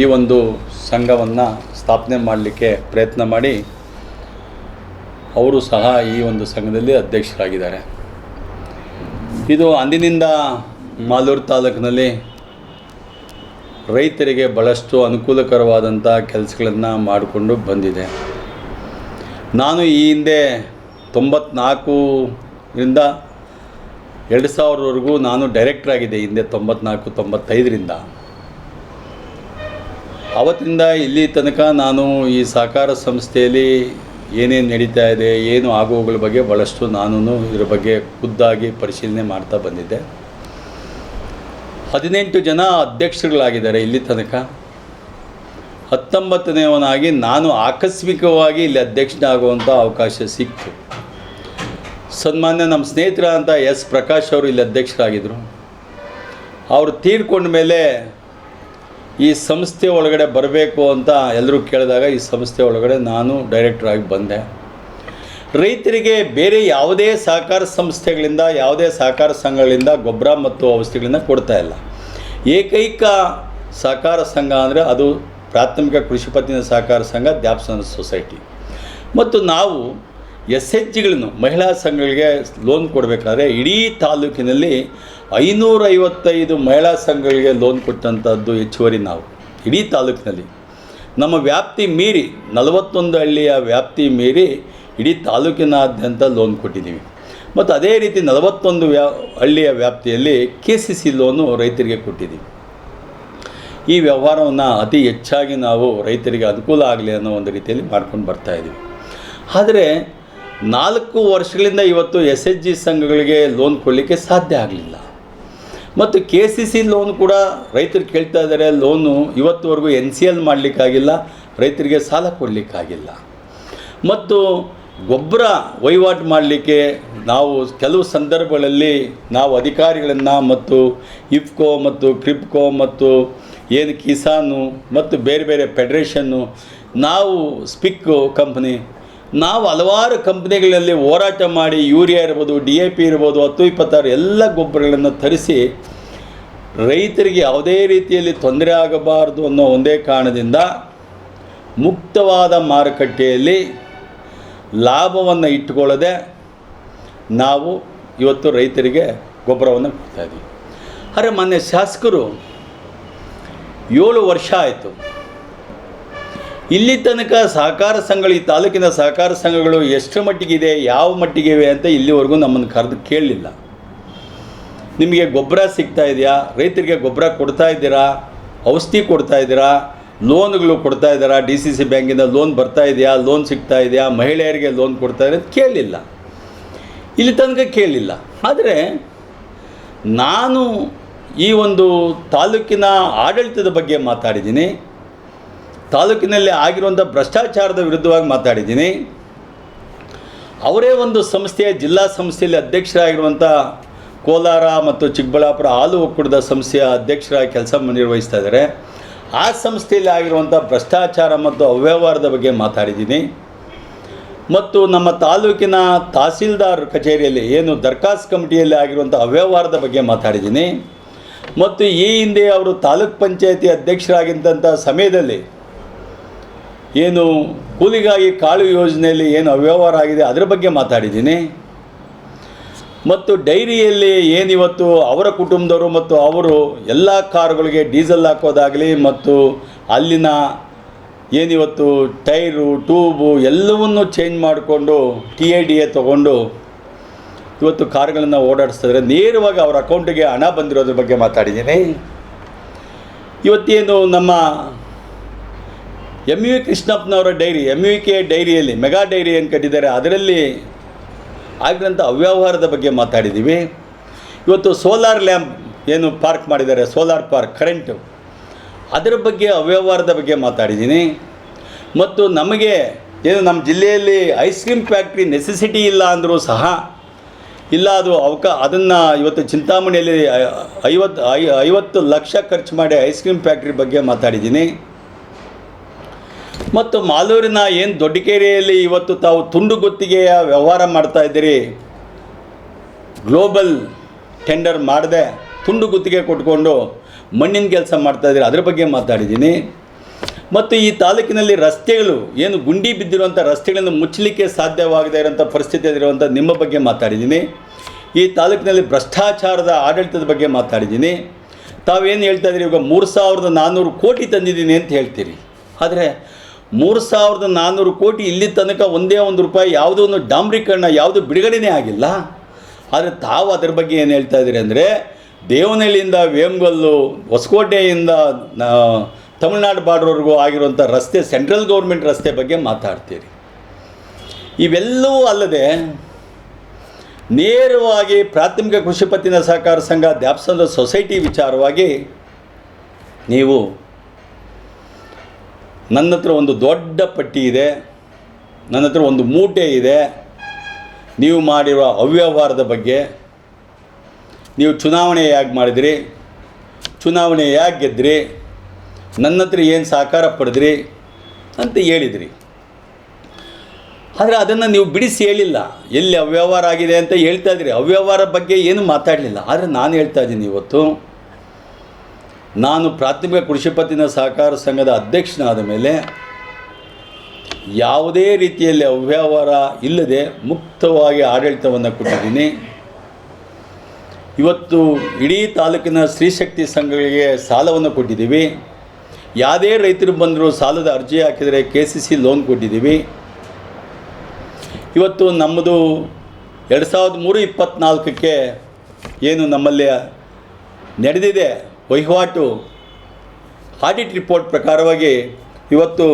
ಈ ಒಂದು ಸಂಘವನ್ನು ಸ್ಥಾಪನೆ ಮಾಡಲಿಕ್ಕೆ ಪ್ರಯತ್ನ ಮಾಡಿ ಅವರು ಸಹ ಈ ಒಂದು ಸಂಘದಲ್ಲಿ ಅಧ್ಯಕ್ಷರಾಗಿದ್ದಾರೆ. ಇದು ಅಂದಿನಿಂದ ಮಾಲೂರು ತಾಲೂಕಿನಲ್ಲಿ ರೈತರಿಗೆ ಭಾಳಷ್ಟು ಅನುಕೂಲಕರವಾದಂಥ ಕೆಲಸಗಳನ್ನು ಮಾಡಿಕೊಂಡು ಬಂದಿದೆ. ನಾನು ಈ ಹಿಂದೆ ತೊಂಬತ್ನಾಲ್ಕರಿಂದ ಎರಡು ಸಾವಿರವರೆಗೂ ನಾನು ಡೈರೆಕ್ಟರ್ ಆಗಿದೆ ಹಿಂದೆ ತೊಂಬತ್ನಾಲ್ಕು, ತೊಂಬತ್ತೈದರಿಂದ. ಅವತ್ತಿಂದ ಇಲ್ಲಿ ತನಕ ನಾನು ಈ ಸಹಕಾರ ಸಂಸ್ಥೆಯಲ್ಲಿ ಏನೇನು ನಡೀತಾ ಇದೆ, ಏನು ಆಗುವುಗಳ ಬಗ್ಗೆ ಭಾಳಷ್ಟು ನಾನು ಇದ್ರ ಬಗ್ಗೆ ಖುದ್ದಾಗಿ ಪರಿಶೀಲನೆ ಮಾಡ್ತಾ ಬಂದಿದ್ದೆ. ಹದಿನೆಂಟು ಜನ ಅಧ್ಯಕ್ಷರುಗಳಾಗಿದ್ದಾರೆ ಇಲ್ಲಿ ತನಕ. ಹತ್ತೊಂಬತ್ತನೇವನಾಗಿ ನಾನು ಆಕಸ್ಮಿಕವಾಗಿ ಇಲ್ಲಿ ಅಧ್ಯಕ್ಷನಾಗುವಂಥ ಅವಕಾಶ ಸಿಕ್ತು. ಸನ್ಮಾನ್ಯ ನಮ್ಮ ಸ್ನೇಹಿತರ ಅಂತ ಎಸ್ ಪ್ರಕಾಶ್ ಅವರು ಇಲ್ಲಿ ಅಧ್ಯಕ್ಷರಾಗಿದ್ದರು. ಅವರು ತೀರ್ಕೊಂಡ ಮೇಲೆ ಈ ಸಂಸ್ಥೆ ಒಳಗಡೆ ಬರಬೇಕು ಅಂತ ಎಲ್ಲರೂ ಕೇಳಿದಾಗ ಈ ಸಂಸ್ಥೆ ಒಳಗಡೆ ನಾನು ಡೈರೆಕ್ಟ್ರಾಗಿ ಬಂದೆ. ರೈತರಿಗೆ ಬೇರೆ ಯಾವುದೇ ಸಹಕಾರ ಸಂಸ್ಥೆಗಳಿಂದ, ಯಾವುದೇ ಸಹಕಾರ ಸಂಘಗಳಿಂದ ಗೊಬ್ಬರ ಮತ್ತು ಔಷಧಿಗಳನ್ನ ಕೊಡ್ತಾ ಇಲ್ಲ. ಏಕೈಕ ಸಹಕಾರ ಸಂಘ ಅಂದರೆ ಅದು ಪ್ರಾಥಮಿಕ ಕೃಷಿ ಪತ್ತಿನ ಸಹಕಾರ ಸಂಘ ದ್ಯಾಪ್ಸನ ಸೊಸೈಟಿ. ಮತ್ತು ನಾವು ಎಸ್ ಎಚ್ ಜಿಗಳನ್ನು ಮಹಿಳಾ ಸಂಘಗಳಿಗೆ ಲೋನ್ ಕೊಡಬೇಕಾದ್ರೆ ಇಡೀ ತಾಲೂಕಿನಲ್ಲಿ ಐನೂರೈವತ್ತೈದು ಮಹಿಳಾ ಸಂಘಗಳಿಗೆ ಲೋನ್ ಕೊಟ್ಟಂಥದ್ದು ಹೆಚ್ಚುವರಿ ನಾವು, ಇಡೀ ತಾಲೂಕಿನಲ್ಲಿ. ನಮ್ಮ ವ್ಯಾಪ್ತಿ ಮೀರಿ, ನಲವತ್ತೊಂದು ಹಳ್ಳಿಯ ವ್ಯಾಪ್ತಿ ಮೀರಿ ಇಡೀ ತಾಲೂಕಿನಾದ್ಯಂತ ಲೋನ್ ಕೊಟ್ಟಿದ್ದೀವಿ. ಮತ್ತು ಅದೇ ರೀತಿ ನಲವತ್ತೊಂದು ವ್ಯಾ, ಹಳ್ಳಿಯ ವ್ಯಾಪ್ತಿಯಲ್ಲಿ ಕೆ ಸಿ ಸಿ ಲೋನು ರೈತರಿಗೆ ಕೊಟ್ಟಿದ್ದೀವಿ. ಈ ವ್ಯವಹಾರವನ್ನು ಅತಿ ಹೆಚ್ಚಾಗಿ ನಾವು ರೈತರಿಗೆ ಅನುಕೂಲ ಆಗಲಿ ಅನ್ನೋ ಒಂದು ರೀತಿಯಲ್ಲಿ ಮಾಡ್ಕೊಂಡು ಬರ್ತಾ ಇದ್ದೀವಿ ಆದರೆ ನಾಲ್ಕು ವರ್ಷಗಳಿಂದ ಇವತ್ತು ಎಸ್ ಎಚ್ ಜಿ ಸಂಘಗಳಿಗೆ ಲೋನ್ ಕೊಡಲಿಕ್ಕೆ ಸಾಧ್ಯ ಆಗಲಿಲ್ಲ. ಮತ್ತು ಕೆ ಸಿ ಸಿ ಲೋನ್ ಕೂಡ ರೈತರು ಕೇಳ್ತಾ ಇದ್ದಾರೆ ಲೋನು ಇವತ್ತುವರೆಗೂ ಎನ್ ಸಿ ಎಲ್ ಮಾಡಲಿಕ್ಕಾಗಿಲ್ಲ, ರೈತರಿಗೆ ಸಾಲ ಕೊಡಲಿಕ್ಕಾಗಿಲ್ಲ. ಮತ್ತು ಗೊಬ್ಬರ ವಹಿವಾಟು ಮಾಡಲಿಕ್ಕೆ ನಾವು ಕೆಲವು ಸಂದರ್ಭಗಳಲ್ಲಿ ನಾವು ಅಧಿಕಾರಿಗಳನ್ನು ಮತ್ತು ಇಫ್ಕೋ ಮತ್ತು ಕ್ರಿಪ್ಕೋ ಮತ್ತು ಏನು ಕಿಸಾನು ಮತ್ತು ಬೇರೆ ಬೇರೆ ಫೆಡ್ರೇಷನ್ನು, ನಾವು ಸ್ಪಿಕ್ಕು ಕಂಪ್ನಿ, ನಾವು ಹಲವಾರು ಕಂಪ್ನಿಗಳಲ್ಲಿ ಹೋರಾಟ ಮಾಡಿ ಯೂರಿಯಾ ಇರ್ಬೋದು, ಡಿ ಎ ಪಿ ಇರ್ಬೋದು, ಹತ್ತು ಇಪ್ಪತ್ತಾರು ಎಲ್ಲ ಗೊಬ್ಬರಗಳನ್ನು ತರಿಸಿ, ರೈತರಿಗೆ ಯಾವುದೇ ರೀತಿಯಲ್ಲಿ ತೊಂದರೆ ಆಗಬಾರದು ಅನ್ನೋ ಒಂದೇ ಕಾರಣದಿಂದ ಮುಕ್ತವಾದ ಮಾರುಕಟ್ಟೆಯಲ್ಲಿ ಲಾಭವನ್ನು ಇಟ್ಟುಕೊಳ್ಳದೆ ನಾವು ಇವತ್ತು ರೈತರಿಗೆ ಗೊಬ್ಬರವನ್ನು ಕೊಡ್ತಾಯಿದ್ದೀವಿ ಆದರೆ ಮೊನ್ನೆ ಶಾಸಕರು ಏಳು ವರ್ಷ ಆಯಿತು. ಇಲ್ಲಿ ತನಕ ಸಹಕಾರ ಸಂಘಗಳು, ಈ ತಾಲೂಕಿನ ಸಹಕಾರ ಸಂಘಗಳು ಎಷ್ಟು ಮಟ್ಟಿಗಿದೆ, ಯಾವ ಮಟ್ಟಿಗಿವೆ ಅಂತ ಇಲ್ಲಿವರೆಗೂ ನಮ್ಮನ್ನು ಕರೆದು ಕೇಳಲಿಲ್ಲ. ನಿಮಗೆ ಗೊಬ್ಬರ ಸಿಗ್ತಾ ಇದೆಯಾ? ರೈತರಿಗೆ ಗೊಬ್ಬರ ಕೊಡ್ತಾ ಇದ್ದೀರಾ? ಔಷಧಿ ಕೊಡ್ತಾ ಇದ್ದೀರಾ? ಲೋನ್ಗಳು ಕೊಡ್ತಾ ಇದ್ದಾರಾ? ಡಿ ಸಿ ಸಿ ಬ್ಯಾಂಕಿಂದ ಲೋನ್ ಬರ್ತಾ ಇದೆಯಾ? ಲೋನ್ ಸಿಗ್ತಾ ಇದೆಯಾ? ಮಹಿಳೆಯರಿಗೆ ಲೋನ್ ಕೊಡ್ತಾ ಇದೆ ಅಂತ ಕೇಳಲಿಲ್ಲ. ಇಲ್ಲಿ ತನಕ ಕೇಳಲಿಲ್ಲ. ಆದರೆ ನಾನು ಈ ಒಂದು ತಾಲೂಕಿನ ಆಡಳಿತದ ಬಗ್ಗೆ ಮಾತಾಡಿದ್ದೀನಿ. ತಾಲೂಕಿನಲ್ಲಿ ಆಗಿರುವಂಥ ಭ್ರಷ್ಟಾಚಾರದ ವಿರುದ್ಧವಾಗಿ ಮಾತಾಡಿದ್ದೀನಿ. ಅವರೇ ಒಂದು ಸಂಸ್ಥೆಯ ಜಿಲ್ಲಾ ಸಂಸ್ಥೆಯಲ್ಲಿ ಅಧ್ಯಕ್ಷರಾಗಿರುವಂಥ ಕೋಲಾರ ಮತ್ತು ಚಿಕ್ಕಬಳ್ಳಾಪುರ ಹಾಲು ಒಕ್ಕೂಟದ ಸಂಸ್ಥೆಯ ಅಧ್ಯಕ್ಷರಾಗಿ ಕೆಲಸ ನಿರ್ವಹಿಸ್ತಾ ಇದ್ದಾರೆ. ಆ ಸಂಸ್ಥೆಯಲ್ಲಿ ಆಗಿರುವಂಥ ಭ್ರಷ್ಟಾಚಾರ ಮತ್ತು ಅವ್ಯವಹಾರದ ಬಗ್ಗೆ ಮಾತಾಡಿದ್ದೀನಿ. ಮತ್ತು ನಮ್ಮ ತಾಲೂಕಿನ ತಹಸೀಲ್ದಾರ್ ಕಚೇರಿಯಲ್ಲಿ ಏನು ದರ್ಖಾಸ್ ಕಮಿಟಿಯಲ್ಲಿ ಆಗಿರುವಂಥ ಅವ್ಯವಹಾರದ ಬಗ್ಗೆ ಮಾತಾಡಿದ್ದೀನಿ. ಮತ್ತು ಈ ಹಿಂದೆ ಅವರು ತಾಲೂಕ್ ಪಂಚಾಯತಿ ಅಧ್ಯಕ್ಷರಾಗಿದ್ದಂಥ ಸಮಯದಲ್ಲಿ ಏನು ಕೂಲಿಗಾಗಿ ಕಾಳು ಯೋಜನೆಯಲ್ಲಿ ಏನು ಅವ್ಯವಹಾರ ಆಗಿದೆ ಅದರ ಬಗ್ಗೆ ಮಾತಾಡಿದ್ದೀನಿ. ಮತ್ತು ಡೈರಿಯಲ್ಲಿ ಏನಿವತ್ತು ಅವರ ಕುಟುಂಬದವರು ಮತ್ತು ಅವರು ಎಲ್ಲ ಕಾರುಗಳಿಗೆ ಡೀಸೆಲ್ ಹಾಕೋದಾಗಲಿ ಮತ್ತು ಅಲ್ಲಿನ ಏನಿವತ್ತು ಟೈರು, ಟ್ಯೂಬು ಎಲ್ಲವನ್ನು ಚೇಂಜ್ ಮಾಡಿಕೊಂಡು ಟಿ ಐ ಡಿ ಎ ತೊಗೊಂಡು ಇವತ್ತು ಕಾರುಗಳನ್ನು ಓಡಾಡಿಸ್ತಿದ್ರೆ ನೇರವಾಗಿ ಅವ್ರ ಅಕೌಂಟಿಗೆ ಹಣ ಬಂದಿರೋದ್ರ ಬಗ್ಗೆ ಮಾತಾಡಿದ್ದೀನಿ. ಇವತ್ತೇನು ನಮ್ಮ ಎಂ ಯು ಕೃಷ್ಣಪ್ಪನವರ ಡೈರಿ ಎಂ ಯು ಕೆ ಡೈರಿಯಲ್ಲಿ, ಮೆಗಾ ಡೈರಿ ಏನು ಕಟ್ಟಿದ್ದಾರೆ, ಅದರಲ್ಲಿ ಆಗಿರೋಂಥ ಅವ್ಯವಹಾರದ ಬಗ್ಗೆ ಮಾತಾಡಿದ್ದೀವಿ. ಇವತ್ತು ಸೋಲಾರ್ ಲ್ಯಾಂಪ್ ಏನು ಪಾರ್ಕ್ ಮಾಡಿದ್ದಾರೆ, ಸೋಲಾರ್ ಪಾರ್ಕ್, ಕರೆಂಟು, ಅದರ ಬಗ್ಗೆ ಅವ್ಯವಹಾರದ ಬಗ್ಗೆ ಮಾತಾಡಿದ್ದೀನಿ. ಮತ್ತು ನಮಗೆ ಏನು ನಮ್ಮ ಜಿಲ್ಲೆಯಲ್ಲಿ ಐಸ್ ಕ್ರೀಮ್ ಫ್ಯಾಕ್ಟ್ರಿ ನೆಸೆಸಿಟಿ ಇಲ್ಲ ಅಂದರೂ ಸಹ ಇಲ್ಲ, ಅದು ಅವಕ, ಅದನ್ನು ಇವತ್ತು ಚಿಂತಾಮಣಿಯಲ್ಲಿ ಐವತ್ತು ಐ, ಐವತ್ತು ಲಕ್ಷ ಖರ್ಚು ಮಾಡಿ ಐಸ್ ಕ್ರೀಮ್ ಫ್ಯಾಕ್ಟ್ರಿ ಬಗ್ಗೆ ಮಾತಾಡಿದ್ದೀನಿ. ಮತ್ತು ಮಾಲೂರಿನ ಏನು ದೊಡ್ಡಕೆರೆಯಲ್ಲಿ ಇವತ್ತು ತಾವು ತುಂಡು ಗುತ್ತಿಗೆಯ ವ್ಯವಹಾರ ಮಾಡ್ತಾ ಇದ್ದೀರಿ. ಗ್ಲೋಬಲ್ ಟೆಂಡರ್ ಮಾಡದೆ ತುಂಡು ಗುತ್ತಿಗೆ ಕೊಟ್ಕೊಂಡು ಮಣ್ಣಿನ ಕೆಲಸ ಮಾಡ್ತಾ ಇದ್ದೀರಿ. ಅದ್ರ ಬಗ್ಗೆ ಮಾತಾಡಿದ್ದೀನಿ. ಮತ್ತು ಈ ತಾಲೂಕಿನಲ್ಲಿ ರಸ್ತೆಗಳು, ಏನು ಗುಂಡಿ ಬಿದ್ದಿರುವಂಥ ರಸ್ತೆಗಳನ್ನು ಮುಚ್ಚಲಿಕ್ಕೆ ಸಾಧ್ಯವಾಗದೇ ಇರುವಂಥ ನಿಮ್ಮ ಬಗ್ಗೆ ಮಾತಾಡಿದ್ದೀನಿ. ಈ ತಾಲೂಕಿನಲ್ಲಿ ಭ್ರಷ್ಟಾಚಾರದ ಆಡಳಿತದ ಬಗ್ಗೆ ಮಾತಾಡಿದ್ದೀನಿ. ತಾವೇನು ಹೇಳ್ತಾ ಇದ್ದೀರಿ? ಇವಾಗ ಮೂರು ಸಾವಿರದ ನಾನ್ನೂರು ಕೋಟಿ ತಂದಿದ್ದೀನಿ ಅಂತ ಹೇಳ್ತೀರಿ. ಆದರೆ ಮೂರು ಸಾವಿರದ ನಾನ್ನೂರು ಕೋಟಿ ಇಲ್ಲಿ ತನಕ ಒಂದೇ ಒಂದು ರೂಪಾಯಿ ಯಾವುದೋ ಒಂದು ಡಾಂಬ್ರೀಕರಣ, ಯಾವುದು ಬಿಡುಗಡೆನೇ ಆಗಿಲ್ಲ. ಆದರೆ ತಾವು ಅದರ ಬಗ್ಗೆ ಏನು ಹೇಳ್ತಾ ಇದ್ದೀರಿ ಅಂದರೆ ದೇವನಹಳ್ಳಿಯಿಂದ ವೇಮಗಲ್ಲು, ಹೊಸಕೋಟೆಯಿಂದ ತಮಿಳ್ನಾಡು ಬಾರ್ಡ್ರವರೆಗೂ ಆಗಿರುವಂಥ ರಸ್ತೆ, ಸೆಂಟ್ರಲ್ ಗೌರ್ಮೆಂಟ್ ರಸ್ತೆ ಬಗ್ಗೆ ಮಾತಾಡ್ತೀರಿ. ಇವೆಲ್ಲವೂ ಅಲ್ಲದೆ ನೇರವಾಗಿ ಪ್ರಾಥಮಿಕ ಕೃಷಿ ಪತ್ತಿನ ಸಹಕಾರ ಸಂಘ ದ್ಯಾಪ್ಸಂದ್ರ ಸೊಸೈಟಿ ವಿಚಾರವಾಗಿ ನೀವು ನನ್ನ ಹತ್ರ ಒಂದು ದೊಡ್ಡ ಪಟ್ಟಿ ಇದೆ, ನನ್ನ ಹತ್ರ ಒಂದು ಮೂಟೆ ಇದೆ, ನೀವು ಮಾಡಿರುವ ಅವ್ಯವಹಾರದ ಬಗ್ಗೆ. ನೀವು ಚುನಾವಣೆ ಯಾಕೆ ಮಾಡಿದ್ರಿ? ಚುನಾವಣೆ ಯಾಕೆ ಗೆದ್ದಿರಿ ನನ್ನ ಹತ್ರ ಏನು ಸಹಕಾರ ಪಡೆದ್ರಿ? ಅಂತ ಹೇಳಿದ್ರಿ. ಆದರೆ ಅದನ್ನು ನೀವು ಬಿಡಿಸಿ ಹೇಳಿಲ್ಲ. ಎಲ್ಲಿ ಅವ್ಯವಹಾರ ಆಗಿದೆ ಅಂತ ಹೇಳ್ತಾ ಇದ್ರಿ. ಅವ್ಯವಹಾರ ಬಗ್ಗೆ ಏನು ಮಾತಾಡಲಿಲ್ಲ. ಆದರೆ ನಾನು ಹೇಳ್ತಾ ಇದ್ದೀನಿ ಇವತ್ತು, ನಾನು ಪ್ರಾಥಮಿಕ ಕೃಷಿ ಪತ್ತಿನ ಸಹಕಾರ ಸಂಘದ ಅಧ್ಯಕ್ಷನಾದ ಮೇಲೆ ಯಾವುದೇ ರೀತಿಯಲ್ಲಿ ಅವ್ಯವಹಾರ ಇಲ್ಲದೆ ಮುಕ್ತವಾಗಿ ಆಡಳಿತವನ್ನು ಕೊಟ್ಟಿದ್ದೀನಿ. ಇವತ್ತು ಇಡೀ ತಾಲೂಕಿನ ಸ್ತ್ರೀಶಕ್ತಿ ಸಂಘಗಳಿಗೆ ಸಾಲವನ್ನು ಕೊಟ್ಟಿದ್ದೀವಿ. ಯಾವುದೇ ರೈತರು ಬಂದರೂ ಸಾಲದ ಅರ್ಜಿ ಹಾಕಿದರೆ ಕೆ ಸಿ ಸಿ ಲೋನ್ ಕೊಟ್ಟಿದ್ದೀವಿ. ಇವತ್ತು ನಮ್ಮದು ಎರಡು ಸಾವಿರದ ಮೂರು ಇಪ್ಪತ್ತ್ನಾಲ್ಕಕ್ಕೆ ಏನು ನಮ್ಮಲ್ಲಿ ನಡೆದಿದೆ ವಹಿವಾಟು ಆಡಿಟ್ ರಿಪೋರ್ಟ್ ಪ್ರಕಾರವಾಗಿ ಇವತ್ತು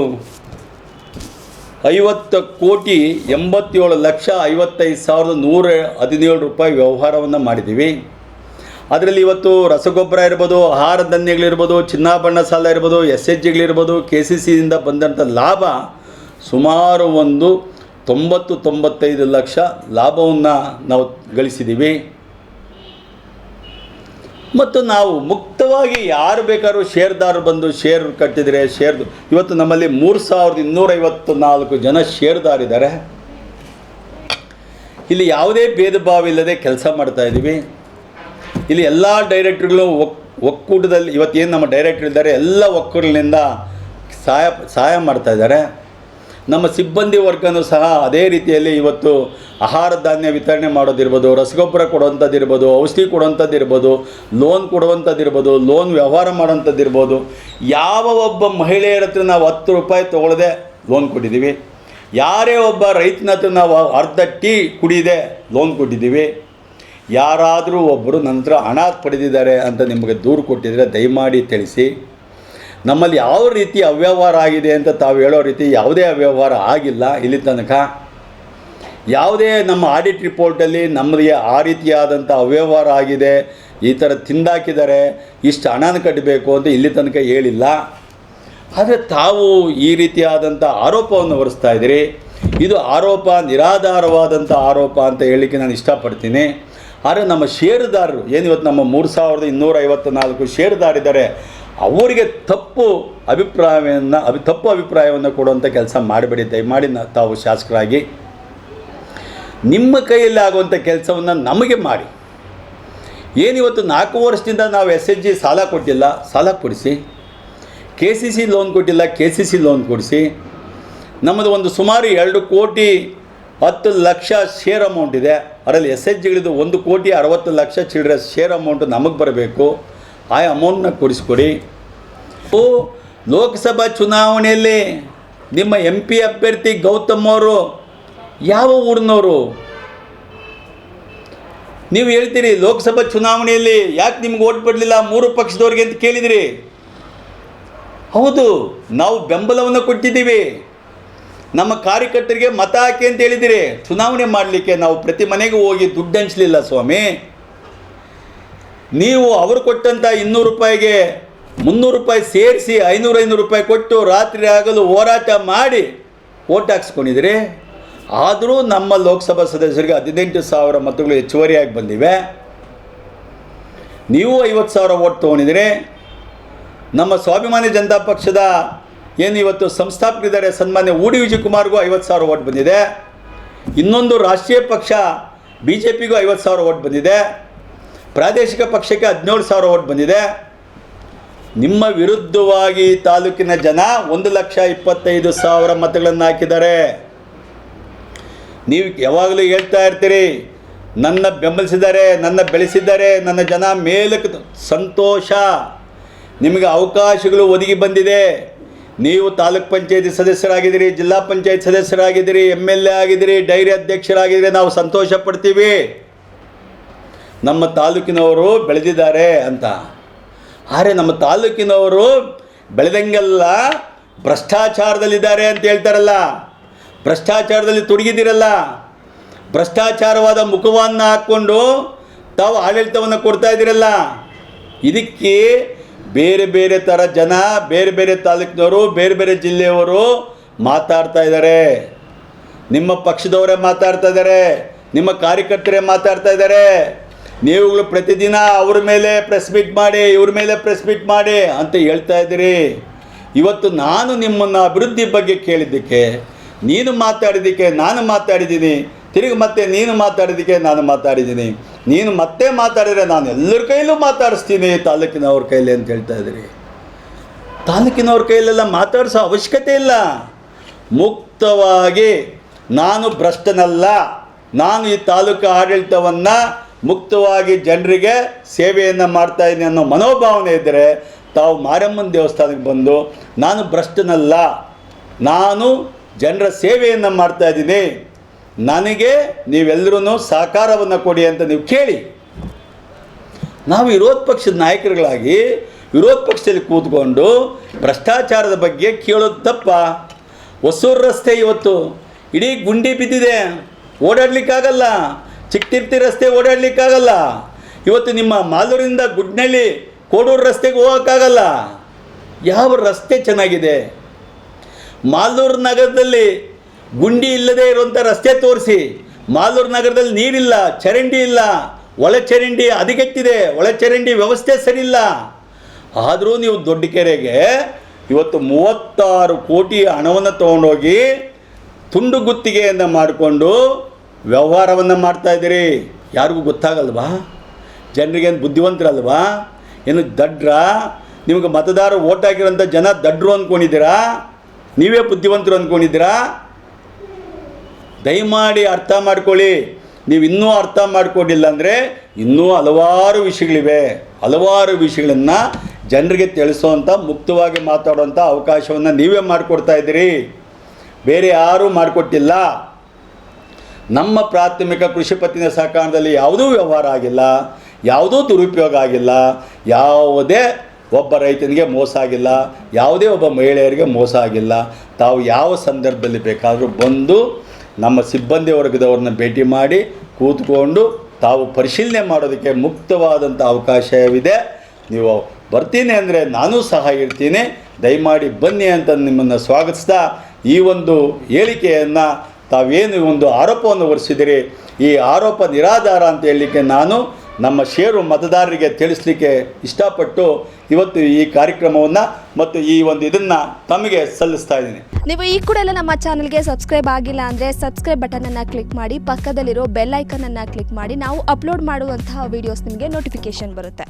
ಐವತ್ತು ಕೋಟಿ ಎಂಬತ್ತೇಳು ಲಕ್ಷ ಐವತ್ತೈದು ಸಾವಿರದ ನೂರ ಹದಿನೇಳು ರೂಪಾಯಿ ವ್ಯವಹಾರವನ್ನು ಮಾಡಿದ್ದೀವಿ. ಅದರಲ್ಲಿ ಇವತ್ತು ರಸಗೊಬ್ಬರ ಇರ್ಬೋದು, ಆಹಾರ ಧಾನ್ಯಗಳಿರ್ಬೋದು, ಚಿನ್ನಾಭರಣ ಸಾಲ ಇರ್ಬೋದು, ಎಸ್ ಎಚ್ ಜಿಗಳಿರ್ಬೋದು ಕೆ ಸಿ ಸಿಯಿಂದ ಬಂದಂಥ ಲಾಭ ಸುಮಾರು ಒಂದು ತೊಂಬತ್ತು ತೊಂಬತ್ತೈದು ಲಕ್ಷ ಲಾಭವನ್ನು ನಾವು ಗಳಿಸಿದ್ದೀವಿ. ಮತ್ತು ನಾವು ಮುಕ್ತವಾಗಿ ಯಾರು ಬೇಕಾದ್ರೂ ಷೇರ್ದಾರರು ಬಂದು ಶೇರ್ ಕಟ್ಟಿದರೆ ಶೇರ್ ಇವತ್ತು ನಮ್ಮಲ್ಲಿ ಮೂರು ಸಾವಿರದ ಇನ್ನೂರೈವತ್ತು ನಾಲ್ಕು ಜನ ಶೇರ್ದಾರಿದ್ದಾರೆ ಇಲ್ಲಿ ಯಾವುದೇ ಭೇದ ಭಾವ ಇಲ್ಲದೆ ಕೆಲಸ ಮಾಡ್ತಾ ಇದ್ದೀವಿ. ಇಲ್ಲಿ ಎಲ್ಲ ಡೈರೆಕ್ಟ್ರುಗಳು ಒಕ್ ಒಕ್ಕೂಟದಲ್ಲಿ ಇವತ್ತೇನು ನಮ್ಮ ಡೈರೆಕ್ಟ್ರ್ ಇದ್ದಾರೆ, ಎಲ್ಲ ಒಕ್ಕೂಟಗಳಿಂದ ಸಹಾಯ ಸಹಾಯ ಮಾಡ್ತಾ ಇದ್ದಾರೆ. ನಮ್ಮ ಸಿಬ್ಬಂದಿ ವರ್ಗನೂ ಸಹ ಅದೇ ರೀತಿಯಲ್ಲಿ ಇವತ್ತು ಆಹಾರ ಧಾನ್ಯ ವಿತರಣೆ ಮಾಡೋದಿರ್ಬೋದು, ರಸಗೊಬ್ಬರ ಕೊಡುವಂಥದ್ದಿರ್ಬೋದು, ಔಷಧಿ ಕೊಡುವಂಥದ್ದಿರ್ಬೋದು ಲೋನ್ ಕೊಡುವಂಥದ್ದಿರ್ಬೋದು ಲೋನ್ ವ್ಯವಹಾರ ಮಾಡೋಂಥದ್ದಿರ್ಬೋದು ಯಾವ ಒಬ್ಬ ಮಹಿಳೆಯರ ಹತ್ರ ನಾವು ಹತ್ತು ರೂಪಾಯಿ ತೊಗೊಳ್ಳದೆ ಲೋನ್ ಕೊಟ್ಟಿದ್ದೀವಿ, ಯಾರೇ ಒಬ್ಬ ರೈತನ ಹತ್ರ ನಾವು ಅರ್ಧ ಟೀ ಕುಡಿದೆ ಲೋನ್ ಕೊಟ್ಟಿದ್ದೀವಿ, ಯಾರಾದರೂ ಒಬ್ಬರು ನಂತರ ಹಣ ಪಡೆದಿದ್ದಾರೆ ಅಂತ ನಿಮಗೆ ದೂರು ಕೊಟ್ಟಿದರೆ ದಯಮಾಡಿ ತಿಳಿಸಿ. ನಮ್ಮಲ್ಲಿ ಯಾವ ರೀತಿ ಅವ್ಯವಹಾರ ಆಗಿದೆ ಅಂತ ತಾವು ಹೇಳೋ ರೀತಿ ಯಾವುದೇ ಅವ್ಯವಹಾರ ಆಗಿಲ್ಲ. ಇಲ್ಲಿ ತನಕ ಯಾವುದೇ ನಮ್ಮ ಆಡಿಟ್ ರಿಪೋರ್ಟಲ್ಲಿ ನಮಗೆ ಆ ರೀತಿಯಾದಂಥ ಅವ್ಯವಹಾರ ಆಗಿದೆ, ಈ ಥರ ತಿಂದಾಕಿದ್ದಾರೆ ಇಷ್ಟು ಹಣನ ಕಟ್ಟಬೇಕು ಅಂತ ಇಲ್ಲಿ ತನಕ ಹೇಳಿಲ್ಲ. ಆದರೆ ತಾವು ಈ ರೀತಿಯಾದಂಥ ಆರೋಪವನ್ನು ಹೊರಿಸ್ತಾ ಇದ್ದೀರಿ. ಇದು ಆರೋಪ, ನಿರಾಧಾರವಾದಂಥ ಆರೋಪ ಅಂತ ಹೇಳಲಿಕ್ಕೆ ನಾನು ಇಷ್ಟಪಡ್ತೀನಿ. ಆದರೆ ನಮ್ಮ ಷೇರುದಾರರು ಏನು ಇವತ್ತು ನಮ್ಮ ಮೂರು ಸಾವಿರದ ಇನ್ನೂರ ಐವತ್ತ ನಾಲ್ಕು ಷೇರುದಾರಿದ್ದಾರೆ ಅವರಿಗೆ ತಪ್ಪು ಅಭಿಪ್ರಾಯವನ್ನು, ಅಭಿ, ತಪ್ಪು ಅಭಿಪ್ರಾಯವನ್ನು ಕೊಡುವಂಥ ಕೆಲಸ ಮಾಡಬೇಡಿ. ದಯಮಾಡಿ ತಾವು ಶಾಸಕರಾಗಿ ನಿಮ್ಮ ಕೈಯಲ್ಲಿ ಆಗುವಂಥ ಕೆಲಸವನ್ನು ನಮಗೆ ಮಾಡಿ. ಏನಿವತ್ತು ನಾಲ್ಕು ವರ್ಷದಿಂದ ನಾವು ಎಸ್ ಎಚ್ ಜಿ ಸಾಲ ಕೊಟ್ಟಿಲ್ಲ, ಸಾಲ ಕೊಡಿಸಿ, ಕೆ ಸಿ ಸಿ ಲೋನ್ ಕೊಟ್ಟಿಲ್ಲ, ಕೆ ಸಿ ಸಿ ಲೋನ್ ಕೊಡಿಸಿ, ನಮ್ಮದು ಒಂದು ಸುಮಾರು ಎರಡು ಕೋಟಿ ಹತ್ತು ಲಕ್ಷ ಶೇರ್ ಅಮೌಂಟ್ ಇದೆ. ಅದರಲ್ಲಿ ಎಸ್ ಎಚ್ ಜಿಗಳಿದ್ದು ಒಂದು ಕೋಟಿ ಅರವತ್ತು ಲಕ್ಷ ಚಿಲ್ಡ್ರೆ ಶೇರ್ ಅಮೌಂಟು ನಮಗೆ ಬರಬೇಕು. ಆ ಅಮೌಂಟ್ನ ಕೊಡಿಸ್ಕೊಡಿ. ಓ, ಲೋಕಸಭಾ ಚುನಾವಣೆಯಲ್ಲಿ ನಿಮ್ಮ ಎಂ ಪಿ ಅಭ್ಯರ್ಥಿ ಗೌತಮ್ ಅವರು ಯಾವ ಊರಿನವರು? ನೀವು ಹೇಳ್ತೀರಿ, ಲೋಕಸಭಾ ಚುನಾವಣೆಯಲ್ಲಿ ಯಾಕೆ ನಿಮ್ಗೆ ಓಟ್ ಬಿಡಲಿಲ್ಲ ಮೂರು ಪಕ್ಷದವ್ರಿಗೆ ಅಂತ ಕೇಳಿದಿರಿ. ಹೌದು, ನಾವು ಬೆಂಬಲವನ್ನು ಕೊಟ್ಟಿದ್ದೀವಿ. ನಮ್ಮ ಕಾರ್ಯಕರ್ತರಿಗೆ ಮತ ಹಾಕಿ ಅಂತ ಹೇಳಿದಿರಿ. ಚುನಾವಣೆ ಮಾಡಲಿಕ್ಕೆ ನಾವು ಪ್ರತಿ ಮನೆಗೂ ಹೋಗಿ ದುಡ್ಡು ಹಂಚಲಿಲ್ಲ ಸ್ವಾಮಿ. ನೀವು ಅವರು ಕೊಟ್ಟಂಥ ಇನ್ನೂರು ರೂಪಾಯಿಗೆ ಮುನ್ನೂರು ರೂಪಾಯಿ ಸೇರಿಸಿ ಐನೂರು ಐನೂರು ರೂಪಾಯಿ ಕೊಟ್ಟು ರಾತ್ರಿ ಆಗಲು ಹೋರಾಟ ಮಾಡಿ ಓಟ್ ಹಾಕ್ಸ್ಕೊಂಡಿದ್ರಿ ಆದರೂ ನಮ್ಮ ಲೋಕಸಭಾ ಸದಸ್ಯರಿಗೆ ಹದಿನೆಂಟು ಸಾವಿರ ಮತಗಳು ಹೆಚ್ಚುವರಿಯಾಗಿ ಬಂದಿವೆ. ನೀವು ಐವತ್ತು ಸಾವಿರ ಓಟ್ ತೊಗೊಂಡಿದ್ದೀರಿ. ನಮ್ಮ ಸ್ವಾಭಿಮಾನಿ ಜನತಾ ಪಕ್ಷದ ಏನು ಇವತ್ತು ಸಂಸ್ಥಾಪಕರಿದ್ದಾರೆ, ಸನ್ಮಾನ್ಯ ಊಡಿ ವಿಜಯ್ ಕುಮಾರ್ಗೂ ಐವತ್ತು ಸಾವಿರ ಓಟ್ ಬಂದಿದೆ. ಇನ್ನೊಂದು ರಾಷ್ಟ್ರೀಯ ಪಕ್ಷ ಬಿ ಜೆ ಪಿಗೂ ಐವತ್ತು ಸಾವಿರ ಓಟ್ ಬಂದಿದೆ. ಪ್ರಾದೇಶಿಕ ಪಕ್ಷಕ್ಕೆ ಹದಿನೇಳು ಸಾವಿರ ಓಟ್ ಬಂದಿದೆ. ನಿಮ್ಮ ವಿರುದ್ಧವಾಗಿ ತಾಲೂಕಿನ ಜನ ಒಂದು ಲಕ್ಷ ಇಪ್ಪತ್ತೈದು ಸಾವಿರ ಮತಗಳನ್ನು ಹಾಕಿದ್ದಾರೆ. ನೀವು ಯಾವಾಗಲೂ ಹೇಳ್ತಾ ಇರ್ತೀರಿ, ನನ್ನ ಬೆಂಬಲಿಸಿದ್ದಾರೆ, ನನ್ನ ಬೆಳೆಸಿದ್ದಾರೆ, ನನ್ನ ಜನ ಮೇಲಕ್ಕೆ ಸಂತೋಷ. ನಿಮಗೆ ಅವಕಾಶಗಳು ಒದಗಿ ಬಂದಿದೆ. ನೀವು ತಾಲೂಕ್ ಪಂಚಾಯತಿ ಸದಸ್ಯರಾಗಿದ್ದೀರಿ, ಜಿಲ್ಲಾ ಪಂಚಾಯತ್ ಸದಸ್ಯರಾಗಿದ್ದೀರಿ, ಎಂ ಎಲ್ ಎ ಆಗಿದ್ದೀರಿ, ಡೈರಿ ಅಧ್ಯಕ್ಷರಾಗಿದ್ದೀರಿ, ನಾವು ಸಂತೋಷ ಪಡ್ತೀವಿ. ನಮ್ಮ ತಾಲೂಕಿನವರು ಬೆಳೆದಿದ್ದಾರೆ ಅಂತ. ಆದರೆ ನಮ್ಮ ತಾಲೂಕಿನವರು ಬೆಳೆದಂಗೆಲ್ಲ ಭ್ರಷ್ಟಾಚಾರದಲ್ಲಿದ್ದಾರೆ ಅಂತ ಹೇಳ್ತಾರಲ್ಲ. ಭ್ರಷ್ಟಾಚಾರದಲ್ಲಿ ತೊಡಗಿದ್ದೀರಲ್ಲ. ಭ್ರಷ್ಟಾಚಾರವಾದ ಮುಖವನ್ನು ಹಾಕ್ಕೊಂಡು ತಾವು ಆಡಳಿತವನ್ನು ಕೊಡ್ತಾ ಇದ್ದೀರಲ್ಲ. ಇದಕ್ಕೆ ಬೇರೆ ಬೇರೆ ಥರ ಜನ, ಬೇರೆ ಬೇರೆ ತಾಲೂಕಿನವರು, ಬೇರೆ ಬೇರೆ ಜಿಲ್ಲೆಯವರು ಮಾತಾಡ್ತಾ ಇದ್ದಾರೆ. ನಿಮ್ಮ ಪಕ್ಷದವರೇ ಮಾತಾಡ್ತಾ ಇದ್ದಾರೆ. ನಿಮ್ಮ ಕಾರ್ಯಕರ್ತರೇ ಮಾತಾಡ್ತಾ ಇದ್ದಾರೆ. ನೀವುಗಳು ಪ್ರತಿದಿನ ಅವ್ರ ಮೇಲೆ ಪ್ರೆಸ್ ಮೀಟ್ ಮಾಡಿ, ಇವ್ರ ಮೇಲೆ ಪ್ರೆಸ್ ಮೀಟ್ ಮಾಡಿ ಅಂತ ಹೇಳ್ತಾ ಇದ್ದೀರಿ. ಇವತ್ತು ನಾನು ನಿಮ್ಮನ್ನು ಅಭಿವೃದ್ಧಿ ಬಗ್ಗೆ ಕೇಳಿದ್ದಕ್ಕೆ, ನೀನು ಮಾತಾಡಿದ್ದಕ್ಕೆ ನಾನು ಮಾತಾಡಿದ್ದೀನಿ. ತಿರುಗಿ ಮತ್ತೆ ನೀನು ಮಾತಾಡಿದ್ದಕ್ಕೆ ನಾನು ಮಾತಾಡಿದ್ದೀನಿ. ನೀನು ಮತ್ತೆ ಮಾತಾಡಿದರೆ ನಾನು ಎಲ್ಲರ ಕೈಲೂ ಮಾತಾಡಿಸ್ತೀನಿ ತಾಲೂಕಿನವ್ರ ಕೈಲಿ ಅಂತ ಹೇಳ್ತಾ ಇದ್ದೀರಿ. ತಾಲೂಕಿನವ್ರ ಕೈಲೆಲ್ಲ ಮಾತಾಡಿಸೋ ಅವಶ್ಯಕತೆ ಇಲ್ಲ. ಮುಕ್ತವಾಗಿ ನಾನು ಭ್ರಷ್ಟನಲ್ಲ. ನಾನು ಈ ತಾಲೂಕು ಆಡಳಿತವನ್ನು ಮುಕ್ತವಾಗಿ ಜನರಿಗೆ ಸೇವೆಯನ್ನು ಮಾಡ್ತಾ ಇದ್ದೀನಿ ಅನ್ನೋ ಮನೋಭಾವನೆ ಇದ್ದರೆ ತಾವು ಮಾರಮ್ಮನ ದೇವಸ್ಥಾನಕ್ಕೆ ಬಂದು, ನಾನು ಭ್ರಷ್ಟನಲ್ಲ, ನಾನು ಜನರ ಸೇವೆಯನ್ನು ಮಾಡ್ತಾ ಇದ್ದೀನಿ, ನನಗೆ ನೀವೆಲ್ಲರೂ ಸಹಕಾರವನ್ನು ಕೊಡಿ ಅಂತ ನೀವು ಕೇಳಿ. ನಾವು ವಿರೋಧ ಪಕ್ಷದ ನಾಯಕರುಗಳಾಗಿ ವಿರೋಧ ಪಕ್ಷದಲ್ಲಿ ಕೂತ್ಕೊಂಡು ಭ್ರಷ್ಟಾಚಾರದ ಬಗ್ಗೆ ಕೇಳೋದು ತಪ್ಪ. ಹೊಸೂರು ರಸ್ತೆ ಇವತ್ತು, ಇಡೀ ಗುಂಡಿ ಬಿದ್ದಿದೆ, ಓಡಾಡ್ಲಿಕ್ಕಾಗಲ್ಲ ಚಿಕ್ಕತಿರ್ತಿ ರಸ್ತೆ ಓಡಾಡಲಿಕ್ಕಾಗಲ್ಲ. ಇವತ್ತು ನಿಮ್ಮ ಮಾಲೂರಿಂದ ಗುಡ್ನಳ್ಳಿ, ಕೋಡೂರು ರಸ್ತೆಗೆ ಹೋಗೋಕ್ಕಾಗಲ್ಲ. ಯಾವ ರಸ್ತೆ ಚೆನ್ನಾಗಿದೆ? ಮಾಲೂರು ನಗರದಲ್ಲಿ ಗುಂಡಿ ಇಲ್ಲದೆ ಇರುವಂಥ ರಸ್ತೆ ತೋರಿಸಿ. ಮಾಲೂರು ನಗರದಲ್ಲಿ ನೀರಿಲ್ಲ, ಚರಂಡಿ ಇಲ್ಲ, ಒಳ ಚರಂಡಿ ಹದಗೆಟ್ಟಿದೆ, ಒಳ ಚರಂಡಿ ವ್ಯವಸ್ಥೆ ಸರಿಯಿಲ್ಲ. ಆದರೂ ನೀವು ದೊಡ್ಡ ಕೆರೆಗೆ ಇವತ್ತು ಮೂವತ್ತಾರು ಕೋಟಿ ಹಣವನ್ನು ತೊಗೊಂಡೋಗಿ ತುಂಡು ಗುತ್ತಿಗೆಯನ್ನು ಮಾಡಿಕೊಂಡು ವ್ಯವಹಾರವನ್ನು ಮಾಡ್ತಾ ಇದ್ದೀರಿ. ಯಾರಿಗೂ ಗೊತ್ತಾಗಲ್ವಾ? ಜನರಿಗೇನು ಬುದ್ಧಿವಂತರಲ್ವಾ? ಏನು ದಡ್ರ? ನಿಮಗೆ ಮತದಾರ ಓಟ್ ಹಾಕಿರೋಂಥ ಜನ ದಡ್ರು ಅಂದ್ಕೊಂಡಿದ್ದೀರಾ ನೀವೇ ಬುದ್ಧಿವಂತರು ಅಂದ್ಕೊಂಡಿದ್ದೀರಾ ದಯಮಾಡಿ ಅರ್ಥ ಮಾಡ್ಕೊಳ್ಳಿ. ನೀವು ಇನ್ನೂ ಅರ್ಥ ಮಾಡ್ಕೊಂಡಿಲ್ಲ ಅಂದರೆ ಇನ್ನೂ ಹಲವಾರು ವಿಷಯಗಳಿವೆ. ಹಲವಾರು ವಿಷಯಗಳನ್ನು ಜನರಿಗೆ ತಿಳಿಸೋವಂಥ ಮುಕ್ತವಾಗಿ ಮಾತಾಡುವಂಥ ಅವಕಾಶವನ್ನು ನೀವೇ ಮಾಡಿಕೊಡ್ತಾ ಇದ್ದೀರಿ. ಬೇರೆ ಯಾರೂ ಮಾಡಿಕೊಟ್ಟಿಲ್ಲ. ನಮ್ಮ ಪ್ರಾಥಮಿಕ ಕೃಷಿ ಪತ್ತಿನ ಸಹಕಾರದಲ್ಲಿ ಯಾವುದೂ ವ್ಯವಹಾರ ಆಗಿಲ್ಲ, ಯಾವುದೂ ದುರುಪಯೋಗ ಆಗಿಲ್ಲ, ಯಾವುದೇ ಒಬ್ಬ ರೈತನಿಗೆ ಮೋಸ ಆಗಿಲ್ಲ, ಯಾವುದೇ ಒಬ್ಬ ಮಹಿಳೆಯರಿಗೆ ಮೋಸ ಆಗಿಲ್ಲ. ತಾವು ಯಾವ ಸಂದರ್ಭದಲ್ಲಿ ಬೇಕಾದರೂ ಬಂದು ನಮ್ಮ ಸಿಬ್ಬಂದಿ ವರ್ಗದವ್ರನ್ನ ಭೇಟಿ ಮಾಡಿ ಕೂತ್ಕೊಂಡು ತಾವು ಪರಿಶೀಲನೆ ಮಾಡೋದಕ್ಕೆ ಮುಕ್ತವಾದಂಥ ಅವಕಾಶವಿದೆ. ನೀವು ಬರ್ತೀನಿ ಅಂದರೆ ನಾನು ಸಹ ಇರ್ತೀನಿ. ದಯಮಾಡಿ ಬನ್ನಿ ಅಂತ ನಿಮ್ಮನ್ನು ಸ್ವಾಗತಿಸ್ತಾ ಈ ಒಂದು ಹೇಳಿಕೆಯನ್ನು ತಾವೇನು ಒಂದು ಆರೋಪವನ್ನು ಹೊರಿಸಿದಿರಿ? ಈ ಆರೋಪ ನಿರಾಧಾರ ಅಂತ ಹೇಳಲಿಕ್ಕೆ ನಾನು ನಮ್ಮ ಷೇರು ಮತದಾರರಿಗೆ ತಿಳಿಸ್ಲಿಕ್ಕೆ ಇಷ್ಟಪಟ್ಟು ಇವತ್ತು ಈ ಕಾರ್ಯಕ್ರಮವನ್ನು ಮತ್ತು ಈ ಒಂದು ಇದನ್ನು ತಮಗೆ ಸಲ್ಲಿಸ್ತಾ ಇದ್ದೀನಿ. ನೀವು ಈ ಕೂಡ ಎಲ್ಲ ನಮ್ಮ ಚಾನಲ್ಗೆ ಸಬ್ಸ್ಕ್ರೈಬ್ ಆಗಿಲ್ಲ ಅಂದರೆ ಸಬ್ಸ್ಕ್ರೈಬ್ ಬಟನನ್ನು ಕ್ಲಿಕ್ ಮಾಡಿ, ಪಕ್ಕದಲ್ಲಿರೋ ಬೆಲ್ ಐಕನನ್ನು ಕ್ಲಿಕ್ ಮಾಡಿ, ನಾವು ಅಪ್ಲೋಡ್ ಮಾಡುವಂತಹ ವೀಡಿಯೋಸ್ ನಿಮಗೆ ನೋಟಿಫಿಕೇಶನ್ ಬರುತ್ತೆ.